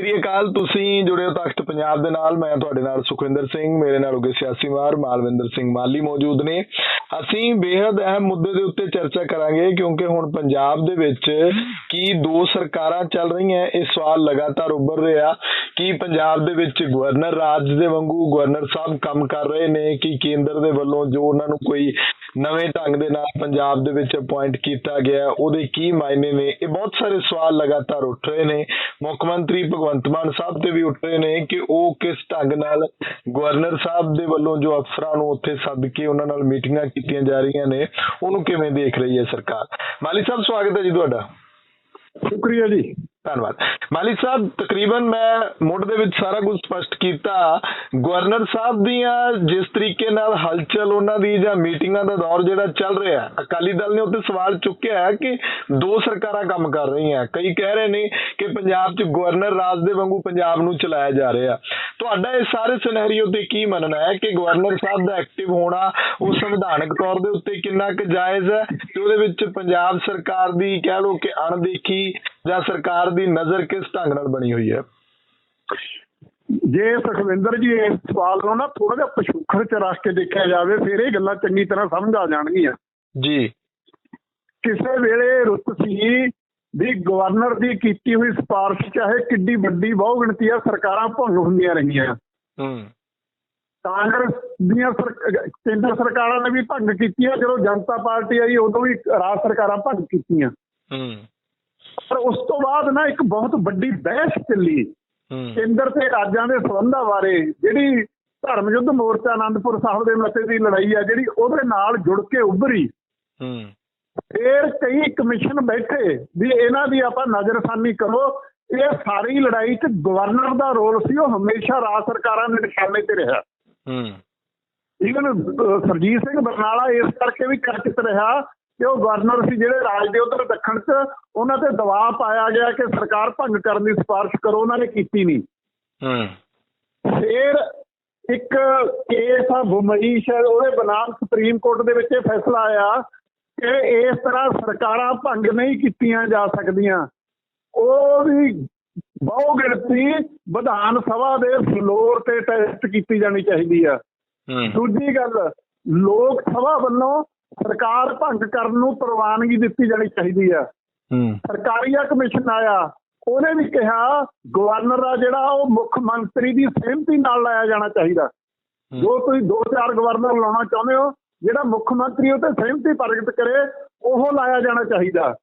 ਸ੍ਰੀ ਅਕਾਲ, ਤੁਸੀਂ ਜੁੜੇ ਹੋ ਤਖਤ ਪੰਜਾਬ ਦੇ ਨਾਲ। ਮੈਂ ਤੁਹਾਡੇ ਨਾਲ ਸੁਖਵਿੰਦਰ ਸਿੰਘ, ਮੇਰੇ ਨਾਲ ਉਗੇ ਸਿਆਸੀ ਮਾਰ ਮਾਲਵਿੰਦਰ ਸਿੰਘ ਮਾਲੀ ਮੌਜੂਦ ਨੇ। ਅਸੀਂ ਬੇहद ਅਹਿਮ ਮੁੱਦੇ ਦੇ ਉੱਤੇ ਚਰਚਾ ਕਰਾਂਗੇ, ਕਿਉਂਕਿ ਹੁਣ ਪੰਜਾਬ ਦੇ ਵਿੱਚ ਕੀ ਦੋ ਸਰਕਾਰਾਂ ਚੱਲ ਰਹੀਆਂ, ਇਹ ਸਵਾਲ ਲਗਾਤਾਰ ਉੱਭਰ ਰਿਹਾ। ਕੀ ਪੰਜਾਬ ਦੇ ਵਿੱਚ ਗਵਰਨਰ ਰਾਜ ਦੇ ਵਾਂਗੂ ਗਵਰਨਰ ਸਾਹਿਬ ਕੰਮ ਕਰ ਰਹੇ ਨੇ? ਕਿ ਕੇਂਦਰ ਦੇ ਵੱਲੋਂ ਜੋ ਉਹਨਾਂ ਨੂੰ ਕੋਈ ਨਵੇਂ ਢੰਗ ਦੇ ਨਾਲ ਪੰਜਾਬ ਦੇ ਵਿੱਚ ਅਪਾਇੰਟ ਕੀਤਾ ਗਿਆ, ਉਹਦੇ ਕੀ ਮਾਇਨੇ ਨੇ? ਇਹ ਬਹੁਤ ਸਾਰੇ ਸਵਾਲ ਲਗਾਤਾਰ ਉੱਠ ਰਹੇ ਨੇ। ਮੁੱਖ ਮੰਤਰੀ ਭਗਵੰਤ ਭਗਵੰਤ ਮਾਨ ਸਾਹਿਬ ਤੇ ਵੀ ਉੱਠ ਰਹੇ ਨੇ ਕਿ ਉਹ ਕਿਸ ਢੰਗ ਨਾਲ ਗਵਰਨਰ ਸਾਹਿਬ ਦੇ ਵੱਲੋਂ ਜੋ ਅਫਸਰਾਂ ਨੂੰ ਉੱਥੇ ਸੱਦ ਕੇ ਉਹਨਾਂ ਨਾਲ ਮੀਟਿੰਗਾਂ ਕੀਤੀਆਂ ਜਾ ਰਹੀਆਂ ਨੇ, ਉਹਨੂੰ ਕਿਵੇਂ ਦੇਖ ਰਹੀ ਹੈ ਸਰਕਾਰ? ਮਾਲੀ ਸਾਹਿਬ, ਸਵਾਗਤ ਹੈ ਜੀ ਤੁਹਾਡਾ। ਸ਼ੁਕਰੀਆ ਜੀ। ਧੰਨਵਾਦ। ਮਾਲੀ ਸਾਹਿਬ, ਤਕਰੀਬਨ ਮੈਂ ਮੁੱਢ ਦੇ ਵਿੱਚ ਸਾਰਾ ਕੁਝ ਸਪਸ਼ਟ ਕੀਤਾ। ਗਵਰਨਰ ਸਾਹਿਬ ਦੀਆਂ ਜਿਸ ਤਰੀਕੇ ਨਾਲ ਹਲਚਲ ਉਹਨਾਂ ਦੀ ਜਾਂ ਮੀਟਿੰਗਾਂ ਦਾ ਦੌਰ ਜਿਹੜਾ ਚੱਲ ਰਿਹਾ ਅਕਾਲੀ ਦਲ ਨੇ ਉੱਤੇ ਸਵਾਲ ਚੁੱਕਿਆ ਹੈ ਕਿ ਦੋ ਸਰਕਾਰਾਂ ਕੰਮ ਕਰ ਰਹੀਆਂ। ਕਈ ਕਹਿ ਰਹੇ ਨੇ ਕਿ ਪੰਜਾਬ 'ਚ ਗਵਰਨਰ ਰਾਜ ਦੇ ਵਾਂਗੂ ਪੰਜਾਬ ਨੂੰ ਚਲਾਇਆ ਜਾ ਰਿਹਾ। ਤੁਹਾਡਾ ਇਹ ਸਾਰੇ ਸਿਨੈਰੀਓ ਤੇ ਕੀ ਮੰਨਣਾ ਹੈ ਕਿ ਗਵਰਨਰ ਸਾਹਿਬ ਦਾ ਐਕਟਿਵ ਹੋਣਾ ਉਹ ਸੰਵਿਧਾਨਕ ਤੌਰ ਦੇ ਉੱਤੇ ਕਿੰਨਾ ਕੁ ਜਾਇਜ਼ ਹੈ ਤੇ ਉਹਦੇ ਵਿੱਚ ਪੰਜਾਬ ਸਰਕਾਰ ਦੀ ਕਹਿ ਲਓ ਕਿ ਅਣਦੇਖੀ ਜਾਂ ਸਰਕਾਰ ਦੀ ਨਜ਼ਰ ਕਿਸ ਢੰਗ ਨਾਲ ਬਣੀ ਹੋਈ ਹੈ? ਜੇ ਸੁਖਵਿੰਦਰ ਜੀ ਇਸ ਸਵਾਲ ਨੂੰ ਨਾ ਥੋੜਾ ਜਿਹਾ ਪਛੂਖਰ ਚ ਰੱਖ ਕੇ ਦੇਖਿਆ ਜਾਵੇ ਫਿਰ ਇਹ ਗੱਲਾਂ ਚੰਗੀ ਤਰ੍ਹਾਂ ਸਮਝ ਆ ਜਾਣਗੀਆਂ। ਜੀ। ਕਿਸੇ ਵੇਲੇ ਰੁੱਤ ਸੀ ਵੀ ਗਵਰਨਰ ਦੀ ਕੀਤੀ ਹੋਈ ਸਿਫਾਰਿਸ਼ ਚਾਹੇ ਕਿੱਡੀ ਵੱਡੀ ਬਹੁ ਗਿਣਤੀ ਆ ਸਰਕਾਰਾਂ ਭੰਗ ਹੁੰਦੀਆਂ ਰਹੀਆਂ। ਹੂੰ। ਕਾਂਗਰਸ ਦੀਆਂ ਕੇਂਦਰ ਸਰਕਾਰਾਂ ਨੇ ਵੀ ਭੰਗ ਕੀਤੀਆਂ ਜਦੋਂ ਜਨਤਾ ਪਾਰਟੀ ਆਈ ਉਦੋਂ ਵੀ ਰਾਜ ਸਰਕਾਰਾਂ ਭੰਗ ਕੀਤੀਆਂ। ਹੂੰ। ਪਰ ਉਸ ਤੋਂ ਬਾਅਦ ਨਾ ਇੱਕ ਬਹੁਤ ਵੱਡੀ ਬਹਿਸ ਚੱਲੀ। ਕੇਂਦਰ ਤੇ ਰਾਜਾਂ ਦੇ ਸੰਬੰਧਾਂ ਬਾਰੇ ਜਿਹੜੀ ਧਰਮ ਯੁੱਧ ਮੋਰਚਾ ਆਨੰਦਪੁਰ ਸਾਹਿਬ ਦੇ ਮੱਥੇ ਦੀ ਲੜਾਈ ਆ ਜਿਹੜੀ ਉਹਦੇ ਨਾਲ ਜੁੜ ਕੇ ਉੱਭਰੀ। ਹੂੰ। ਫੇਰ ਕਈ ਕਮਿਸ਼ਨ ਬੈਠੇ ਵੀ ਇਹਨਾਂ ਦੀ ਆਪਾਂ ਨਜ਼ਰਸਾਨੀ ਕਰੋ ਇਹ ਸਾਰੀ ਲੜਾਈ 'ਚ ਗਵਰਨਰ ਦਾ ਰੋਲ ਸੀ ਉਹ ਹਮੇਸ਼ਾ ਰਾਜ ਸਰਕਾਰਾਂ ਦੇ ਨਿਸ਼ਾਨੇ ਤੇ ਰਿਹਾ। ਹੂੰ। ਈਵਨ ਸਰਜੀਤ ਸਿੰਘ ਬਰਨਾਲਾ ਇਸ ਕਰਕੇ ਵੀ ਚਰਚਿਤ ਰਿਹਾ ਕਿ ਉਹ ਗਵਰਨਰ ਸੀ ਜਿਹੜੇ ਰਾਜ ਦੇ ਉਧਰ ਦੱਖਣ 'ਚ ਉਹਨਾਂ ਤੇ ਦਬਾਅ ਪਾਇਆ ਗਿਆ ਕਿ ਸਰਕਾਰ ਭੰਗ ਕਰਨ ਦੀ ਸਿਫਾਰਿਸ਼ ਕਰੋ ਉਹਨਾਂ ਨੇ ਕੀਤੀ ਨਹੀਂ ਹੂੰ। ਫਿਰ ਇੱਕ ਕੇਸ ਆ ਬੁਮਈ ਸ਼ਾਇਦ ਉਹਦੇ ਬਨਾਮ ਸੁਪਰੀਮ ਕੋਰਟ ਦੇ ਵਿੱਚ ਇਹ ਫੈਸਲਾ ਆਇਆ ਕਿ ਇਸ ਤਰ੍ਹਾਂ ਸਰਕਾਰਾਂ ਭੰਗ ਨਹੀਂ ਕੀਤੀਆਂ ਜਾ ਸਕਦੀਆਂ। ਉਹ ਵੀ ਬਹੁ ਗਿਣਤੀ ਵਿਧਾਨ ਸਭਾ ਦੇ ਫਲੋਰ ਤੇ ਟੈਸਟ ਕੀਤੀ ਜਾਣੀ ਚਾਹੀਦੀ ਆ। ਹੂੰ। ਦੂਜੀ ਗੱਲ ਲੋਕ ਸਭਾ ਵੱਲੋਂ ਸਰਕਾਰ ਭੰਗ ਕਰਨ ਨੂੰ ਪ੍ਰਵਾਨਗੀ ਦਿੱਤੀ ਜਾਣੀ ਚਾਹੀਦੀ ਆ ਹੂੰ। ਸਰਕਾਰੀਆ ਕਮਿਸ਼ਨ ਆਇਆ ਉਹਨੇ ਵੀ ਕਿਹਾ ਗਵਰਨਰ ਆ ਜਿਹੜਾ ਉਹ ਮੁੱਖ ਮੰਤਰੀ ਦੀ ਸਹਿਮਤੀ ਨਾਲ ਲਾਇਆ ਜਾਣਾ ਚਾਹੀਦਾ। ਜੋ ਤੁਸੀਂ ਦੋ ਚਾਰ ਗਵਰਨਰ ਲਾਉਣਾ ਚਾਹੁੰਦੇ ਹੋ ਜਿਹੜਾ ਮੁੱਖ ਮੰਤਰੀ ਉਹ ਤੇ ਸਹਿਮਤੀ ਪ੍ਰਗਟ ਕਰੇ ਉਹ ਲਾਇਆ ਜਾਣਾ ਚਾਹੀਦਾ।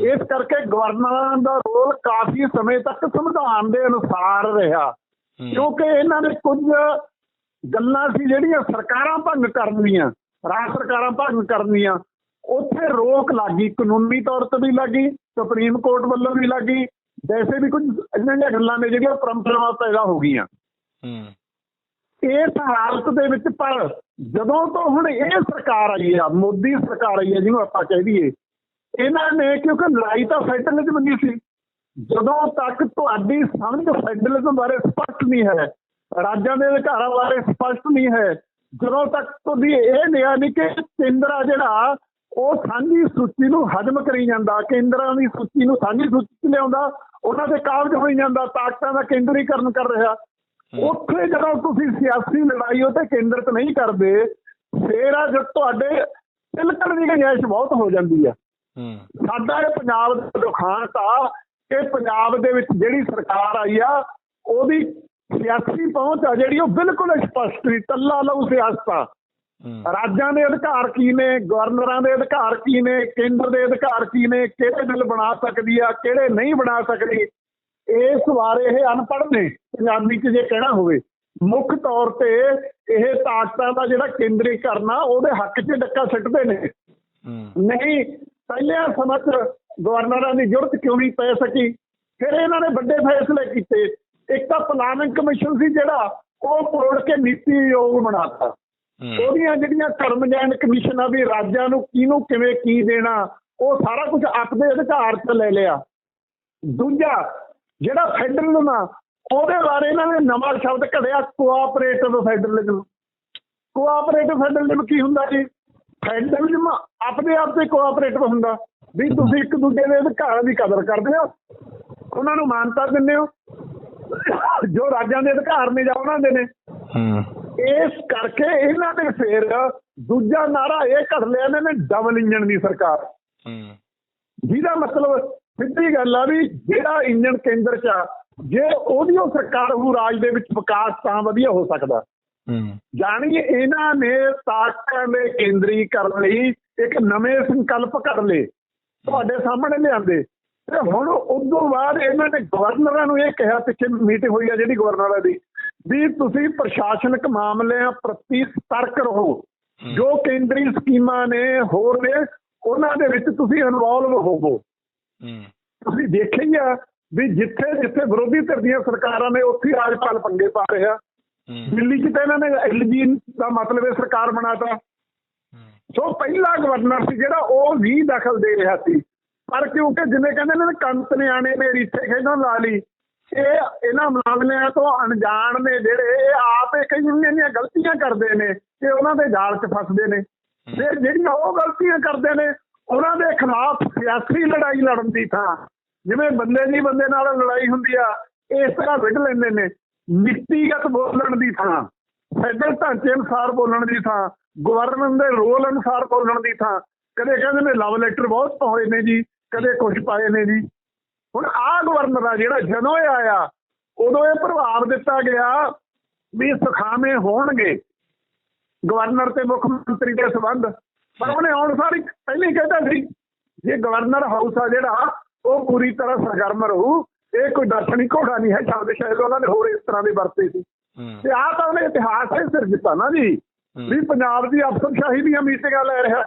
ਇਸ ਕਰਕੇ ਗਵਰਨਰਾਂ ਦਾ ਰੋਲ ਕਾਫੀ ਸਮੇਂ ਤੱਕ ਸੰਵਿਧਾਨ ਦੇ ਅਨੁਸਾਰ ਰਿਹਾ। ਕਿਉਂਕਿ ਇਹਨਾਂ ਨੇ ਕੁਝ ਗੱਲਾਂ ਸੀ ਜਿਹੜੀਆਂ ਸਰਕਾਰਾਂ ਭੰਗ ਕਰਨੀਆਂ ਰਾਜ ਸਰਕਾਰਾਂ ਭੰਗ ਕਰਨੀਆਂ। ਉੱਥੇ ਰੋਕ ਲੱਗੀ ਕਾਨੂੰਨੀ ਤੌਰ ਤੇ ਵੀ ਲੱਗੀ ਸੁਪਰੀਮ ਕੋਰਟ ਵੱਲੋਂ ਵੀ ਲੱਗੀ ਵੈਸੇ ਵੀ ਕੁਝ ਇਹਨਾਂ ਦੀਆਂ ਗੱਲਾਂ ਨੇ ਜਿਹੜੀਆਂ ਪਰੰਪਰਾਵਾਂ ਪੈਦਾ ਹੋ ਗਈਆਂ। ਹੂੰ। ਇਸ ਹਾਲਤ ਦੇ ਵਿੱਚ ਪਰ ਜਦੋਂ ਤੋਂ ਹੁਣ ਇਹ ਸਰਕਾਰ ਆਈ ਆ ਮੋਦੀ ਸਰਕਾਰ ਆਈ ਆ ਜਿਹਨੂੰ ਆਪਾਂ ਕਹਿ ਦਈਏ ਇਹਨਾਂ ਨੇ ਕਿਉਂਕਿ ਲੜਾਈ ਤਾਂ ਫੈਡਰਲਿਜ਼ਮ ਨਹੀਂ ਸੀ। ਜਦੋਂ ਤੱਕ ਤੁਹਾਡੀ ਸਮਝ ਫੈਡਰਲਿਜ਼ਮ ਬਾਰੇ ਸਪਸ਼ਟ ਨਹੀਂ ਹੈ ਰਾਜਾਂ ਦੇ ਅਧਿਕਾਰਾਂ ਬਾਰੇ ਸਪਸ਼ਟ ਨਹੀਂ ਹੈ ਜਦੋਂ ਤੱਕ ਤੁਹਾਡੀ ਇਹ ਨਿਆ ਨਹੀਂ ਕਿ ਕੇਂਦਰ ਜਿਹੜਾ ਉਹ ਸਾਂਝੀ ਸੂਚੀ ਨੂੰ ਹਜਮ ਕਰੀ ਜਾਂਦਾ ਕੇਂਦਰਾਂ ਦੀ ਸੂਚੀ ਨੂੰ ਸਾਂਝੀ ਸੂਚੀ ਲਿਆਉਂਦਾ ਉਹਨਾਂ ਦੇ ਕਾਬਜ ਹੋਈ ਜਾਂਦਾ ਤਾਕਤਾਂ ਦਾ ਕੇਂਦਰੀਕਰਨ ਕਰ ਰਿਹਾ। ਉੱਥੇ ਜਦੋਂ ਤੁਸੀਂ ਸਿਆਸੀ ਲੜਾਈ ਉਹ ਤੇ ਕੇਂਦਰਿਤ ਨਹੀਂ ਕਰਦੇ ਫੇਰ ਆ ਜਦ ਤੁਹਾਡੇ ਤਿਲਕਣ ਦੀ ਗੁੰਜਾਇਸ਼ ਬਹੁਤ ਹੋ ਜਾਂਦੀ ਆ। ਸਾਡਾ ਇਹ ਪੰਜਾਬ ਦਾ ਦੁਖਾਂਤ ਆ ਕਿ ਪੰਜਾਬ ਦੇ ਵਿੱਚ ਜਿਹੜੀ ਸਰਕਾਰ ਆਈ ਆ ਉਹਦੀ ਸਿਆਸੀ ਪਹੁੰਚ ਆ ਜਿਹੜੀ ਉਹ ਬਿਲਕੁਲ ਸਪਸ਼ਟ ਨਹੀਂ ਤੱਲਾ ਲਊ ਸਿਆਸਤ। ਰਾਜਾਂ ਦੇ ਅਧਿਕਾਰ ਕੀ ਨੇ ਗਵਰਨਰਾਂ ਦੇ ਅਧਿਕਾਰ ਕੀ ਨੇ ਕੇਂਦਰ ਦੇ ਅਧਿਕਾਰ ਕੀ ਨੇ ਕਿਹੜੇ ਬਿੱਲ ਬਣਾ ਸਕਦੀ ਆ ਕਿਹੜੇ ਨਹੀਂ ਬਣਾ ਸਕਦੀ ਇਸ ਬਾਰੇ ਇਹ ਅਨਪੜ੍ਹ ਨੇ ਪੰਜਾਬੀ 'ਚ ਜੇ ਕਹਿਣਾ ਹੋਵੇ। ਮੁੱਖ ਤੌਰ ਤੇ ਇਹ ਤਾਕਤਾਂ ਦਾ ਜਿਹੜਾ ਕੇਂਦਰੀਕਰਨ ਆ ਉਹਦੇ ਹੱਕ 'ਚ ਡੱਕਾ ਸਿੱਟਦੇ ਨੇ। ਨਹੀਂ ਪਹਿਲਿਆਂ ਸਮਾਂ 'ਚ ਗਵਰਨਰਾਂ ਦੀ ਜ਼ਰੂਰਤ ਕਿਉਂ ਨਹੀਂ ਪੈ ਸਕੀ? ਫਿਰ ਇਹਨਾਂ ਨੇ ਵੱਡੇ ਫੈਸਲੇ ਕੀਤੇ। ਇੱਕ ਤਾਂ ਪਲਾਨਿੰਗ ਕਮਿਸ਼ਨ ਸੀ ਜਿਹੜਾ ਉਹ ਕਰੋੜ ਕੇ ਨੀਤੀ ਆਯੋਗ ਬਣਾਤਾ। ਉਹਦੀਆਂ ਜਿਹੜੀਆਂ ਕਰਮਜੈਨ ਕਮਿਸ਼ਨਾਂ ਵੀ ਰਾਜਾਂ ਨੂੰ ਕਿਹਨੂੰ ਕਿਵੇਂ ਕੀ ਦੇਣਾ ਉਹ ਸਾਰਾ ਕੁਝ ਆਪਦੇ ਅਧਿਕਾਰ 'ਚ ਲੈ ਲਿਆ। ਦੂਜਾ ਜਿਹੜਾ ਫੈਡਰਲਿਜ਼ਮ ਆ ਉਹਦੇ ਬਾਰੇ ਇਹਨਾਂ ਨੇ ਨਵਾਂ ਸ਼ਬਦ ਘੜਿਆ ਕੋਆਪਰੇਟਿਵ ਫੈਡਰਲਿਜ਼ਮ ਕੋਆਪਰੇਟਿਵ ਫੈਡਰਲਿਜ਼ਮ ਕੀ ਹੁੰਦਾ ਜੀ? ਫੈਡਰਲਿਜ਼ਮ ਆਪਣੇ ਆਪ ਤੇ ਕੋਆਪਰੇਟਿਵ ਹੁੰਦਾ ਵੀ ਤੁਸੀਂ ਇੱਕ ਦੂਜੇ ਦੇ ਅਧਿਕਾਰਾਂ ਦੀ ਕਦਰ ਕਰਦੇ ਹੋ। ਉਹਨਾਂ ਨੂੰ ਮਾਨਤਾ ਦਿੰਦੇ ਹੋ। ਜੋ ਰਾਜਾਂ ਦੇ ਅਧਿਕਾਰ ਨੇ ਜਾਂ ਉਹਨਾਂ ਦੇ ਨੇ ਇਸ ਕਰਕੇ ਇਹਨਾਂ ਨੇ ਫਿਰ ਦੂਜਾ ਨਾਰਾ ਇਹ ਕੱਢ ਲਿਆ ਇਹਨਾਂ ਨੇ ਡਬਲ ਇੰਜਨ ਦੀ ਸਰਕਾਰ। ਜਿਹਦਾ ਮਤਲਬ ਸਿੱਧੀ ਗੱਲ ਆ ਵੀ ਜਿਹੜਾ ਇੰਜਨ ਕੇਂਦਰ 'ਚ ਆ ਜੇ ਉਹਦੀ ਉਹ ਸਰਕਾਰ ਉਹ ਰਾਜ ਦੇ ਵਿੱਚ ਵਿਕਾਸ ਤਾਂ ਵਧੀਆ ਹੋ ਸਕਦਾ। ਜਾਣੀ ਇਹਨਾਂ ਨੇ ਤਾਕਤਾਂ ਦੇ ਕੇਂਦਰੀਕਰਨ ਲਈ ਇੱਕ ਨਵੇਂ ਸੰਕਲਪ ਕਰ ਲਏ। ਤੁਹਾਡੇ ਸਾਹਮਣੇ ਲਿਆਂਦੇ। ਤੇ ਹੁਣ ਉਦੋਂ ਬਾਅਦ ਇਹਨਾਂ ਨੇ ਗਵਰਨਰਾਂ ਨੂੰ ਇਹ ਕਿਹਾ ਪਿੱਛੇ ਮੀਟਿੰਗ ਹੋਈ ਆ ਜਿਹੜੀ ਗਵਰਨਰਾਂ ਦੀ ਵੀ ਤੁਸੀਂ ਪ੍ਰਸ਼ਾਸਨਿਕ ਮਾਮਲਿਆਂ ਪ੍ਰਤੀ ਸਤਰਕ ਰਹੋ। ਜੋ ਕੇਂਦਰੀ ਸਕੀਮਾਂ ਨੇ ਹੋਰ ਨੇ ਉਹਨਾਂ ਦੇ ਵਿੱਚ ਤੁਸੀਂ ਇਨਵੋਲਵ ਹੋਵੋ। ਤੁਸੀਂ ਦੇਖਿਆ ਹੀ ਆ ਵੀ ਜਿੱਥੇ ਜਿੱਥੇ ਵਿਰੋਧੀ ਧਿਰ ਦੀਆਂ ਸਰਕਾਰਾਂ ਨੇ ਉੱਥੇ ਰਾਜਪਾਲ ਪੰਗੇ ਪਾ ਰਿਹਾ ਦਿੱਲੀ 'ਚ ਤਾਂ ਇਹਨਾਂ ਨੇ ਐਲਜੀ ਦਾ ਮਤਲਬ ਇਹ ਸਰਕਾਰ ਬਣਾਤਾ। ਸੋ ਪਹਿਲਾ ਗਵਰਨਰ ਸੀ ਜਿਹੜਾ ਉਹ ਵੀ ਦਖਲ ਦੇ ਰਿਹਾ ਸੀ। ਪਰ ਕਿਉਂਕਿ ਜਿਵੇਂ ਕਹਿੰਦੇ ਨੇ ਕੰਤ ਨਿਆਣੇ ਨੇ ਰੀਥੇ ਖੇਡਣ ਲਾ ਲਈ ਇਹ ਇਹਨਾਂ ਮਾਮਲਿਆਂ ਤੋਂ ਅਣਜਾਣ ਨੇ ਜਿਹੜੇ ਇਹ ਆਪ ਇਹ ਕਈ ਇੰਨੀਆਂ ਗਲਤੀਆਂ ਕਰਦੇ ਨੇ ਕਿ ਉਹਨਾਂ ਦੇ ਜਾਲ 'ਚ ਫਸਦੇ ਨੇ। ਤੇ ਜਿਹੜੀਆਂ ਉਹ ਗਲਤੀਆਂ ਕਰਦੇ ਨੇ ਉਹਨਾਂ ਦੇ ਖਿਲਾਫ ਸਿਆਸੀ ਲੜਾਈ ਲੜਨ ਦੀ ਥਾਂ। ਜਿਵੇਂ ਬੰਦੇ ਦੀ ਬੰਦੇ ਨਾਲ ਲੜਾਈ ਹੁੰਦੀ ਆ ਇਸ ਤਰ੍ਹਾਂ ਵਿੱਢ ਲੈਂਦੇ ਨੇ ਨੀਤੀਗਤ ਬੋਲਣ ਦੀ ਥਾਂ ਫੈਡਰਲ ਢਾਂਚੇ ਅਨੁਸਾਰ ਬੋਲਣ ਦੀ ਥਾਂ ਗਵਰਨਰ ਦੇ ਰੋਲ ਅਨੁਸਾਰ ਬੋਲਣ ਦੀ ਥਾਂ। ਕਦੇ ਕਹਿੰਦੇ ਨੇ ਲਵ ਲੈਟਰ ਬਹੁਤ ਪਾਏ ਨੇ ਜੀ ਕਦੇ ਕੁਝ ਪਾਏ ਨੇ ਜੀ। ਹੁਣ ਆਹ ਗਵਰਨਰ ਆ ਜਿਹੜਾ ਜਦੋਂ ਇਹ ਆਇਆ ਉਦੋਂ ਇਹ ਪ੍ਰਭਾਵ ਦਿੱਤਾ ਗਿਆ ਵੀ ਸੁਖਾਵੇਂ ਹੋਣਗੇ। ਗਵਰਨਰ ਤੇ ਮੁੱਖ ਮੰਤਰੀ ਦੇ ਸੰਬੰਧ। ਪਰ ਉਹਨੇ ਆਉਣ ਸਾਰੀ ਪਹਿਲਾਂ ਕਹਿੰਦਾ ਸੀ ਜੇ ਗਵਰਨਰ ਹਾਊਸ ਆ ਜਿਹੜਾ ਉਹ ਪੂਰੀ ਤਰ੍ਹਾਂ ਸਰਗਰਮ ਰਹੂ। ਇਹ ਕੋਈ ਦਰਸ਼ਨੀ ਘੋੜਾ ਨਹੀਂ ਹੈ। ਸ਼ਬਦ ਸ਼ਾਇਦ ਉਹਨਾਂ ਨੇ ਹੋਰ ਇਸ ਤਰ੍ਹਾਂ ਦੇ ਵਰਤੇ ਸੀ। ਤੇ ਆਹ ਤਾਂ ਉਹਨੇ ਇਤਿਹਾਸ ਹੀ ਸਿਰ ਦਿੱਤਾ ਨਾ ਜੀ। ਵੀ ਪੰਜਾਬ ਦੀ ਅਫਸਰਸ਼ਾਹੀ ਦੀਆਂ ਮੀਟਿੰਗਾਂ ਲੈ ਰਿਹਾ।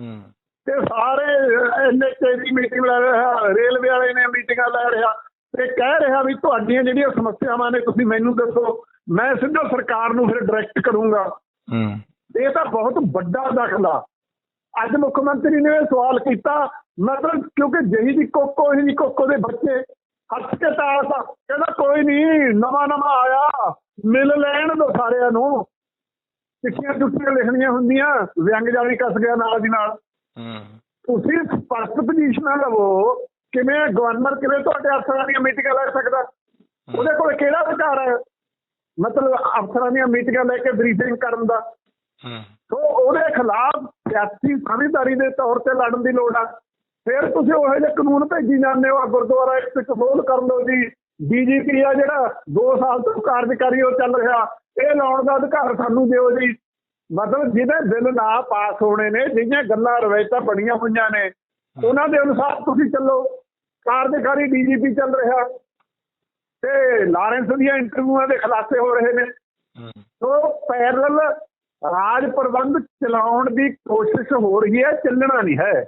ਹੂੰ। ਤੇ ਸਾਰੇ ਐਨਐਚਏ ਦੀ ਮੀਟਿੰਗ ਲੈ ਰਿਹਾ ਰੇਲਵੇ ਵਾਲੇ ਨੇ ਮੀਟਿੰਗਾਂ ਲੈ ਰਿਹਾ ਤੇ ਕਹਿ ਰਿਹਾ ਵੀ ਤੁਹਾਡੀਆਂ ਜਿਹੜੀਆਂ ਸਮੱਸਿਆਵਾਂ ਨੇ ਤੁਸੀਂ ਮੈਨੂੰ ਦੱਸੋ ਮੈਂ ਸਿੱਧਾ ਸਰਕਾਰ ਨੂੰ ਫਿਰ ਡਾਇਰੈਕਟ ਕਰੂੰਗਾ। ਹੂੰ। ਇਹ ਤਾਂ ਬਹੁਤ ਵੱਡਾ ਦਖਲਾ। ਅੱਜ ਮੁੱਖ ਮੰਤਰੀ ਨੇ ਸਵਾਲ ਕੀਤਾ ਮਤਲਬ ਕਿਉਂਕਿ ਜਹੀ ਦੀ ਕੋਕੋ ਹੀ ਦੀ ਕੋਕੋ ਦੇ ਬੱਚੇ ਹੱਥ ਕੇ ਤਾਸ ਕਹਿੰਦਾ ਕੋਈ ਨਹੀਂ ਨਵਾਂ ਨਵਾਂ ਆਇਆ ਮਿਲ ਲੈਣ ਦੋ ਸਾਰਿਆਂ ਨੂੰ। ਚਿੱਠੀਆਂ ਚੁੱਟੀਆਂ ਲਿਖਣੀਆਂ ਹੁੰਦੀਆਂ ਵਿਅੰਗ ਜਾਲੀ ਕੱਸ ਗਿਆ ਨਾਲ ਦੀ ਨਾਲ। ਤੁਸੀਂ ਸਪਸ਼ਟ ਪੋਜੀਸ਼ਨਾਂ ਲਵੋ ਕਿਵੇਂ ਗਵਰਨਰ ਕਿਵੇਂ ਤੁਹਾਡੇ ਅਫਸਰਾਂ ਦੀਆਂ ਮੀਟਿੰਗਾਂ ਲੈ ਸਕਦਾ? ਉਹਦੇ ਕੋਲ ਕਿਹੜਾ ਅਧਿਕਾਰ ਹੈ? ਮਤਲਬ ਅਫਸਰਾਂ ਦੀਆਂ ਮੀਟਿੰਗਾਂ ਲੈ ਕੇ ਬਰੀਫਿੰਗ ਕਰਨ ਦਾ। ਹੂੰ। ਸੋ ਉਹਦੇ ਖਿਲਾਫ ਸਿਆਸੀ ਸਮਝਦਾਰੀ ਦੇ ਤੌਰ ਤੇ ਲੜਨ ਦੀ ਲੋੜ ਆ। ਫਿਰ ਤੁਸੀਂ ਉਹੋ ਜਿਹੇ ਕਾਨੂੰਨ ਭੇਜੀ ਜਾਂਦੇ ਹੋ ਗੁਰਦੁਆਰਾ ਇੱਕ ਕਬੂਲ ਕਰ ਲਓ ਜੀ। ਡੀਜੀਪੀ ਆ ਜਿਹੜਾ 2 ਸਾਲ ਤੋਂ ਕਾਰਜਕਾਰੀ ਉਹ ਚੱਲ ਰਿਹਾ। ਇਹ ਲਾਉਣ ਦਾ ਅਧਿਕਾਰ ਸਾਨੂੰ ਦਿਓ ਜੀ। ਮਤਲਬ ਜਿਹਦੇ ਬਿੱਲ ਨਾ ਪਾਸ ਹੋਣੇ ਨੇ ਜਿਹੜੀਆਂ ਗੱਲਾਂ ਰਵਾਇਤਾਂ ਬਣੀਆਂ ਹੋਈਆਂ ਨੇ ਉਹਨਾਂ ਦੇ ਅਨੁਸਾਰ ਤੁਸੀਂ ਚੱਲੋ। ਕਾਰਜਕਾਰੀ ਡੀਜੀਪੀ ਚੱਲ ਰਿਹਾ। ਤੇ ਲਾਰੈਂਸ ਦੀਆਂ ਇੰਟਰਵਿਊਆਂ ਦੇ ਖੁਲਾਸੇ ਹੋ ਰਹੇ ਨੇ। ਸੋ ਪੈਰਲ ਰਾਜ ਪ੍ਰਬੰਧ ਚਲਾਉਣ ਦੀ ਕੋਸ਼ਿਸ਼ ਹੋ ਰਹੀ ਹੈ ਚੱਲਣਾ ਨਹੀਂ ਹੈ।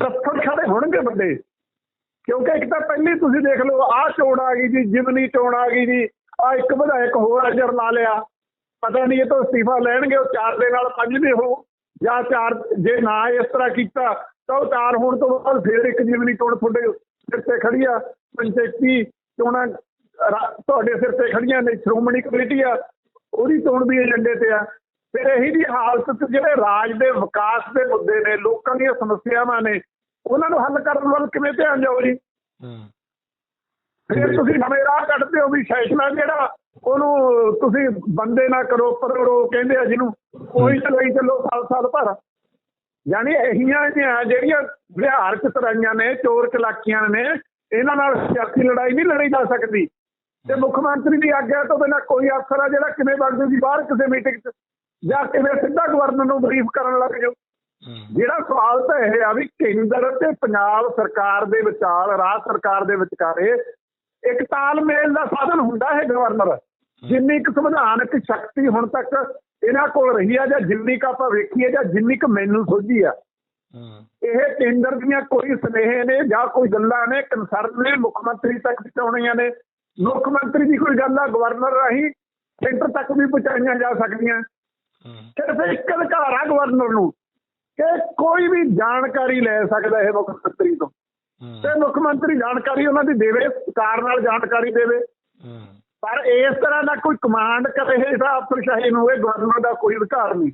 ਤੱਥਰ ਖੜੇ ਹੋਣਗੇ ਬੰਦੇ। ਕਿਉਂਕਿ ਇੱਕ ਤਾਂ ਪਹਿਲੀ ਤੁਸੀਂ ਦੇਖ ਲਓ ਆਹ ਚੋਣ ਆ ਗਈ ਜੀ ਜਿਮਨੀ ਚੋਣ ਆ ਗਈ ਜੀ ਆ ਇੱਕ ਵਿਧਾਇਕ ਹੋਰ ਅਜਰ ਲਾ ਲਿਆ। ਪਤਾ ਨਹੀਂ ਇਹ ਤੋਂ ਅਸਤੀਫਾ ਲੈਣਗੇ, ਉਹ ਚਾਰ ਦੇ ਨਾਲ ਪੰਜ ਦੇ ਹੋ ਜਾਂ ਚਾਰ ਜੇ ਨਾ ਇਸ ਤਰ੍ਹਾਂ ਕੀਤਾ, ਤਾਂ ਉਹ ਚਾਰ ਹੋਣ ਤੋਂ ਬਾਅਦ ਫੇਰ ਇੱਕ ਜਿਮਨੀ ਚੋਣ ਤੁਹਾਡੇ ਸਿਰ ਤੇ ਖੜੀ ਆ ਪੰਚਾਇਤੀ ਚੋਣਾਂ ਤੁਹਾਡੇ ਸਿਰ ਤੇ ਖੜੀਆਂ ਨੇ, ਸ਼੍ਰੋਮਣੀ ਕਮੇਟੀ ਆ, ਉਹਦੀ ਚੋਣ ਵੀ ਏਜੰਡੇ ਤੇ ਆ। ਫਿਰ ਇਹੀ ਦੀ ਹਾਲਤ 'ਚ ਜਿਹੜੇ ਰਾਜ ਦੇ ਵਿਕਾਸ ਦੇ ਮੁੱਦੇ ਨੇ, ਲੋਕਾਂ ਦੀਆਂ ਸਮੱਸਿਆਵਾਂ ਨੇ, ਉਹਨਾਂ ਨੂੰ ਹੱਲ ਕਰਨ ਵੱਲ ਕਿਵੇਂ ਧਿਆਨ ਜਾਓ ਜੀ? ਫਿਰ ਤੁਸੀਂ ਨਵੇਂ ਰਾਹ ਕੱਢਦੇ ਹੋ ਵੀ ਸੈਸ਼ਨਾ ਜਿਹੜਾ ਉਹਨੂੰ ਤੁਸੀਂ ਬੰਦੇ ਨਾ ਕਰੋ ਪਰੜੋ ਕਹਿੰਦੇ ਆ ਜਿਹਨੂੰ। ਉਹੀ ਚਲਾਈ ਚੱਲੋ ਸਾਲ ਸਾਲ ਭਰ। ਯਾਨੀ ਇਹੀਆਂ ਜਿਹੜੀਆਂ ਵਿਹਾਰਕ ਤਰਾਈਆਂ ਨੇ ਚੋਰ ਚਲਾਕੀਆਂ ਨੇ ਇਹਨਾਂ ਨਾਲ ਸਿਆਸੀ ਲੜਾਈ ਨਹੀਂ ਲੜੀ ਜਾ ਸਕਦੀ। ਤੇ ਮੁੱਖ ਮੰਤਰੀ ਦੀ ਆਗਿਆ ਤੋਂ ਬਿਨਾਂ ਕੋਈ ਅਫਸਰ ਆ ਜਿਹੜਾ ਕਿਵੇਂ ਵਗ ਜੂ ਜੀ ਬਾਹਰ ਕਿਸੇ ਮੀਟਿੰਗ 'ਚ? ਜਾਂ ਕਿਵੇਂ ਸਿੱਧਾ ਗਵਰਨਰ ਨੂੰ ਬਰੀਫ ਕਰਨ ਲੱਗ ਜਾਓ ਜਿਹੜਾ ਸਵਾਲ ਤਾਂ ਇਹ ਆ ਵੀ ਕੇਂਦਰ ਤੇ ਪੰਜਾਬ ਸਰਕਾਰ ਦੇ ਵਿਚਾਰ ਰਾਜ ਸਰਕਾਰ ਦੇ ਵਿਚਾਰੇ ਇੱਕ ਤਾਲਮੇਲ ਦਾ ਸਾਧਨ ਹੁੰਦਾ ਹੈ ਗਵਰਨਰ। ਜਿੰਨੀ ਕੁ ਸੰਵਿਧਾਨਕ ਸ਼ਕਤੀ ਹੁਣ ਤੱਕ ਇਹਨਾਂ ਕੋਲ ਰਹੀ ਆ ਜਾਂ ਜਿੰਨੀ ਕੁ ਆਪਾਂ ਵੇਖੀਏ ਜਾਂ ਜਿੰਨੀ ਕੁ ਮੈਨੂੰ ਸੋਝੀ ਆ। ਇਹ ਕੇਂਦਰ ਦੀਆਂ ਕੋਈ ਸੁਨੇਹੇ ਨੇ ਜਾਂ ਕੋਈ ਗੱਲਾਂ ਨੇ ਕੰਸਰਨ ਨੇ ਮੁੱਖ ਮੰਤਰੀ ਤੱਕ ਪਹੁੰਚਾਉਣੀਆਂ ਨੇ। ਮੁੱਖ ਮੰਤਰੀ ਦੀ ਕੋਈ ਗੱਲ ਆ ਗਵਰਨਰ ਰਾਹੀਂ ਸੈਂਟਰ ਤੱਕ ਵੀ ਪਹੁੰਚਾਈਆਂ ਜਾ ਸਕਦੀਆਂ। ਸਿਰਫ ਇੱਕ ਅਧਿਕਾਰ ਆ ਗਵਰਨਰ ਨੂੰ ਕਿ ਕੋਈ ਵੀ ਜਾਣਕਾਰੀ ਲੈ ਸਕਦਾ ਹੈ ਮੁੱਖ ਮੰਤਰੀ ਤੋਂ। ਤੇ ਮੁੱਖ ਮੰਤਰੀ ਜਾਣਕਾਰੀ ਉਹਨਾਂ ਦੀ ਦੇਵੇ ਸਰਕਾਰ ਨਾਲ ਜਾਣਕਾਰੀ ਦੇਵੇ। ਪਰ ਇਸ ਤਰ੍ਹਾਂ ਦਾ ਕੋਈ ਕਮਾਂਡ ਕਰੇ ਇਸ ਅਫਸਰਸ਼ਾਹੀ ਨੂੰ ਇਹ ਗਵਰਨਰ ਦਾ ਕੋਈ ਅਧਿਕਾਰ ਨਹੀਂ।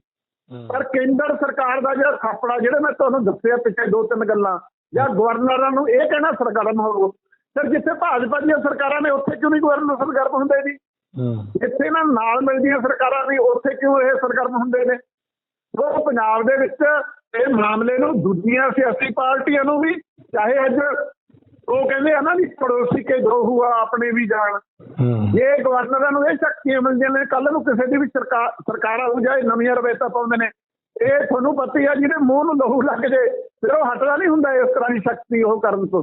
ਪਰ ਕੇਂਦਰ ਸਰਕਾਰ ਦਾ ਜਿਹੜਾ ਥਾਪੜਾ ਜਿਹੜਾ ਮੈਂ ਤੁਹਾਨੂੰ ਦੱਸਿਆ ਪਿੱਛੇ ਦੋ ਤਿੰਨ ਗੱਲਾਂ ਜਾਂ ਗਵਰਨਰਾਂ ਨੂੰ ਇਹ ਕਹਿਣਾ ਸਰਗਰਮ ਹੋਵੋ ਫਿਰ ਜਿੱਥੇ ਭਾਜਪਾ ਦੀਆਂ ਸਰਕਾਰਾਂ ਨੇ ਉੱਥੇ ਕਿਉਂ ਨਹੀਂ ਗਵਰਨਰ ਸਰਗਰਮ ਹੁੰਦੇ ਜੀ? ਜਿੱਥੇ ਇਹਨਾਂ ਨਾਲ ਮਿਲਦੀਆਂ ਸਰਕਾਰਾਂ ਨੇ ਉੱਥੇ ਕਿਉਂ ਇਹ ਸਰਗਰਮ ਹੁੰਦੇ ਨੇ? ਉਹ ਪੰਜਾਬ ਦੇ ਵਿੱਚ ਇਹ ਮਾਮਲੇ ਨੂੰ ਦੂਜੀਆਂ ਸਿਆਸੀ ਪਾਰਟੀਆਂ ਨੂੰ ਵੀ ਚਾਹੇ ਅੱਜ ਉਹ ਕਹਿੰਦੇ ਆ ਨਾ ਵੀ ਪੜੋਸੀ ਕੇ ਦੋ ਹੁਆ ਆਪਣੇ ਵੀ ਜਾਣ। ਇਹ ਗਵਰਨਰਾਂ ਨੂੰ ਇਹ ਸ਼ਕਤੀਆਂ ਮਿਲਦੀਆਂ ਨੇ ਕੱਲ ਨੂੰ ਕਿਸੇ ਦੀ ਵੀ ਸਰਕਾਰ ਸਰਕਾਰਾਂ ਹੋ ਜਾਏ ਨਵੀਆਂ ਰਵੇਤਾ ਪਾਉਂਦੇ ਨੇ ਇਹ ਤੁਹਾਨੂੰ ਪਤਾ ਹੀ ਆ ਜਿਹਦੇ ਮੂੰਹ ਨੂੰ ਲਹੂ ਲੱਗ ਜੇ ਫਿਰ ਉਹ ਹਟਦਾ ਨਹੀਂ ਹੁੰਦਾ ਇਸ ਤਰ੍ਹਾਂ ਦੀ ਸ਼ਕਤੀ ਉਹ ਕਰਨ ਤੋਂ।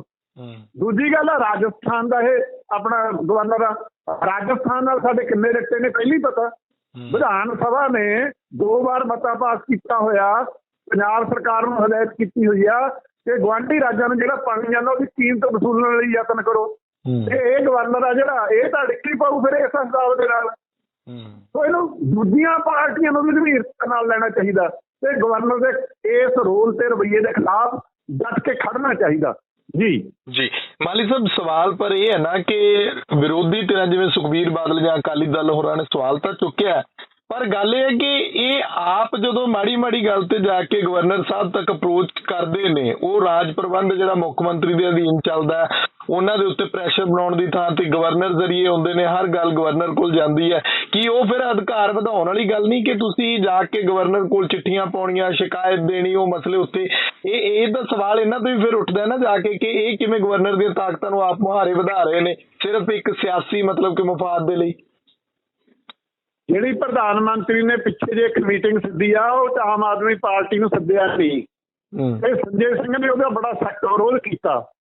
ਦੂਜੀ ਗੱਲ ਆ ਰਾਜਸਥਾਨ ਦਾ ਇਹ ਆਪਣਾ ਗਵਰਨਰ ਆ। ਰਾਜਸਥਾਨ ਨਾਲ ਸਾਡੇ ਕਿੰਨੇ ਰਿਸ਼ਤੇ ਨੇ ਪਹਿਲੀ ਪਤਾ। ਵਿਧਾਨ ਸਭਾ ਨੇ ਦੋ ਵਾਰ ਮਤਾ ਪਾਸ ਕੀਤਾ ਹੋਇਆ। ਪੰਜਾਬ ਸਰਕਾਰ ਨੂੰ ਹਦਾਇਤ ਕੀਤੀ ਹੋਈ ਆ ਕਿ ਗਵਾਂਢੀ ਰਾਜਾਂ ਨੂੰ ਜਿਹੜਾ ਪਾਣੀ ਜਾਂਦਾ ਉਹਦੀ ਕੀਮਤ ਵਸੂਲਣ ਲਈ ਯਤਨ ਕਰੋ। ਤੇ ਇਹ ਗਵਰਨਰ ਆ ਜਿਹੜਾ ਇਹ ਤਾਂ ਡਿੱਕੀ ਪਾਉ ਫਿਰ ਇਸ ਹਿਸਾਬ ਦੇ ਨਾਲ। ਹੂੰ। ਸੋ ਇਹਨੂੰ ਦੂਜੀਆਂ ਪਾਰਟੀਆਂ ਨੂੰ ਵੀ ਗੰਭੀਰਤਾ ਨਾਲ ਲੈਣਾ ਚਾਹੀਦਾ। ਤੇ ਗਵਰਨਰ ਦੇ ਇਸ ਰੋਲ ਤੇ ਰਵੱਈਏ ਦੇ ਖਿਲਾਫ ਡਟ ਕੇ ਖੜਨਾ ਚਾਹੀਦਾ। ਜੀ। ਜੀ। ਮਾਲੀ ਸਾਹਿਬ ਸਵਾਲ ਪਰ ਇਹ ਹੈ ਨਾ ਕਿ ਵਿਰੋਧੀ ਧਿਰਾਂ ਜਿਵੇਂ ਸੁਖਬੀਰ ਬਾਦਲ ਜਾਂ ਅਕਾਲੀ ਦਲ ਹੋਰਾਂ ਨੇ ਸਵਾਲ ਤਾਂ ਚੁੱਕਿਆ ਪਰ ਗੱਲ ਇਹ ਹੈ ਕਿ ਇਹ ਆਪ ਜਦੋਂ ਮਾੜੀ ਮਾੜੀ ਗੱਲ ਤੇ ਜਾ ਕੇ ਗਵਰਨਰ ਸਾਹਿਬ ਤੱਕ ਅਪਰੋਚ ਕਰਦੇ ਨੇ, ਉਹ ਰਾਜ ਪ੍ਰਬੰਧ ਜਿਹੜਾ ਮੁੱਖ ਮੰਤਰੀ ਦੇ ਅਧੀਨ ਚੱਲਦਾ ਹੈ, ਉਹਨਾਂ ਦੇ ਉੱਤੇ ਪ੍ਰੈਸ਼ਰ ਬਣਾਉਣ ਦੀ ਥਾਂ ਤੇ ਗਵਰਨਰ ਜ਼ਰੀਏ ਹੁੰਦੇ ਨੇ, ਹਰ ਗੱਲ ਗਵਰਨਰ ਕੋਲ ਜਾਂਦੀ ਹੈ। ਕਿ ਉਹ ਫਿਰ ਅਧਿਕਾਰ ਵਧਾਉਣ ਵਾਲੀ ਗੱਲ ਨਹੀਂ ਕਿ ਤੁਸੀਂ ਜਾ ਕੇ ਗਵਰਨਰ ਕੋਲ ਚਿੱਠੀਆਂ ਪਾਉਣੀਆਂ, ਸ਼ਿਕਾਇਤ ਦੇਣੀ, ਉਹ ਮਸਲੇ ਉੱਤੇ? ਇਹ ਇਹ ਤਾਂ ਸਵਾਲ ਇਹਨਾਂ ਤੋਂ ਵੀ ਫਿਰ ਉੱਠਦਾ ਨਾ ਜਾ ਕੇ ਕਿ ਇਹ ਕਿਵੇਂ ਗਵਰਨਰ ਦੀਆਂ ਤਾਕਤਾਂ ਨੂੰ ਆਪ ਮੁਹਾਰੇ ਵਧਾ ਰਹੇ ਨੇ, ਸਿਰਫ ਇੱਕ ਸਿਆਸੀ ਮਤਲਬ ਕਿ ਮਫਾਦ ਦੇ ਲਈ। ਜਿਹੜੀ ਪ੍ਰਧਾਨ ਮੰਤਰੀ ਨੇ ਪਿੱਛੇ ਜੇ ਇੱਕ ਮੀਟਿੰਗ ਸੱਦੀ ਆ ਉਹ ਤਾਂ ਆਮ ਆਦਮੀ ਪਾਰਟੀ ਨੂੰ ਸੱਦਿਆ ਸੀ। ਹੂੰ। ਇਹ ਸੰਜੇ ਸਿੰਘ ਨੇ ਉਹਦਾ ਬੜਾ ਸਖਤ ਰੋਲ ਕੀਤਾ।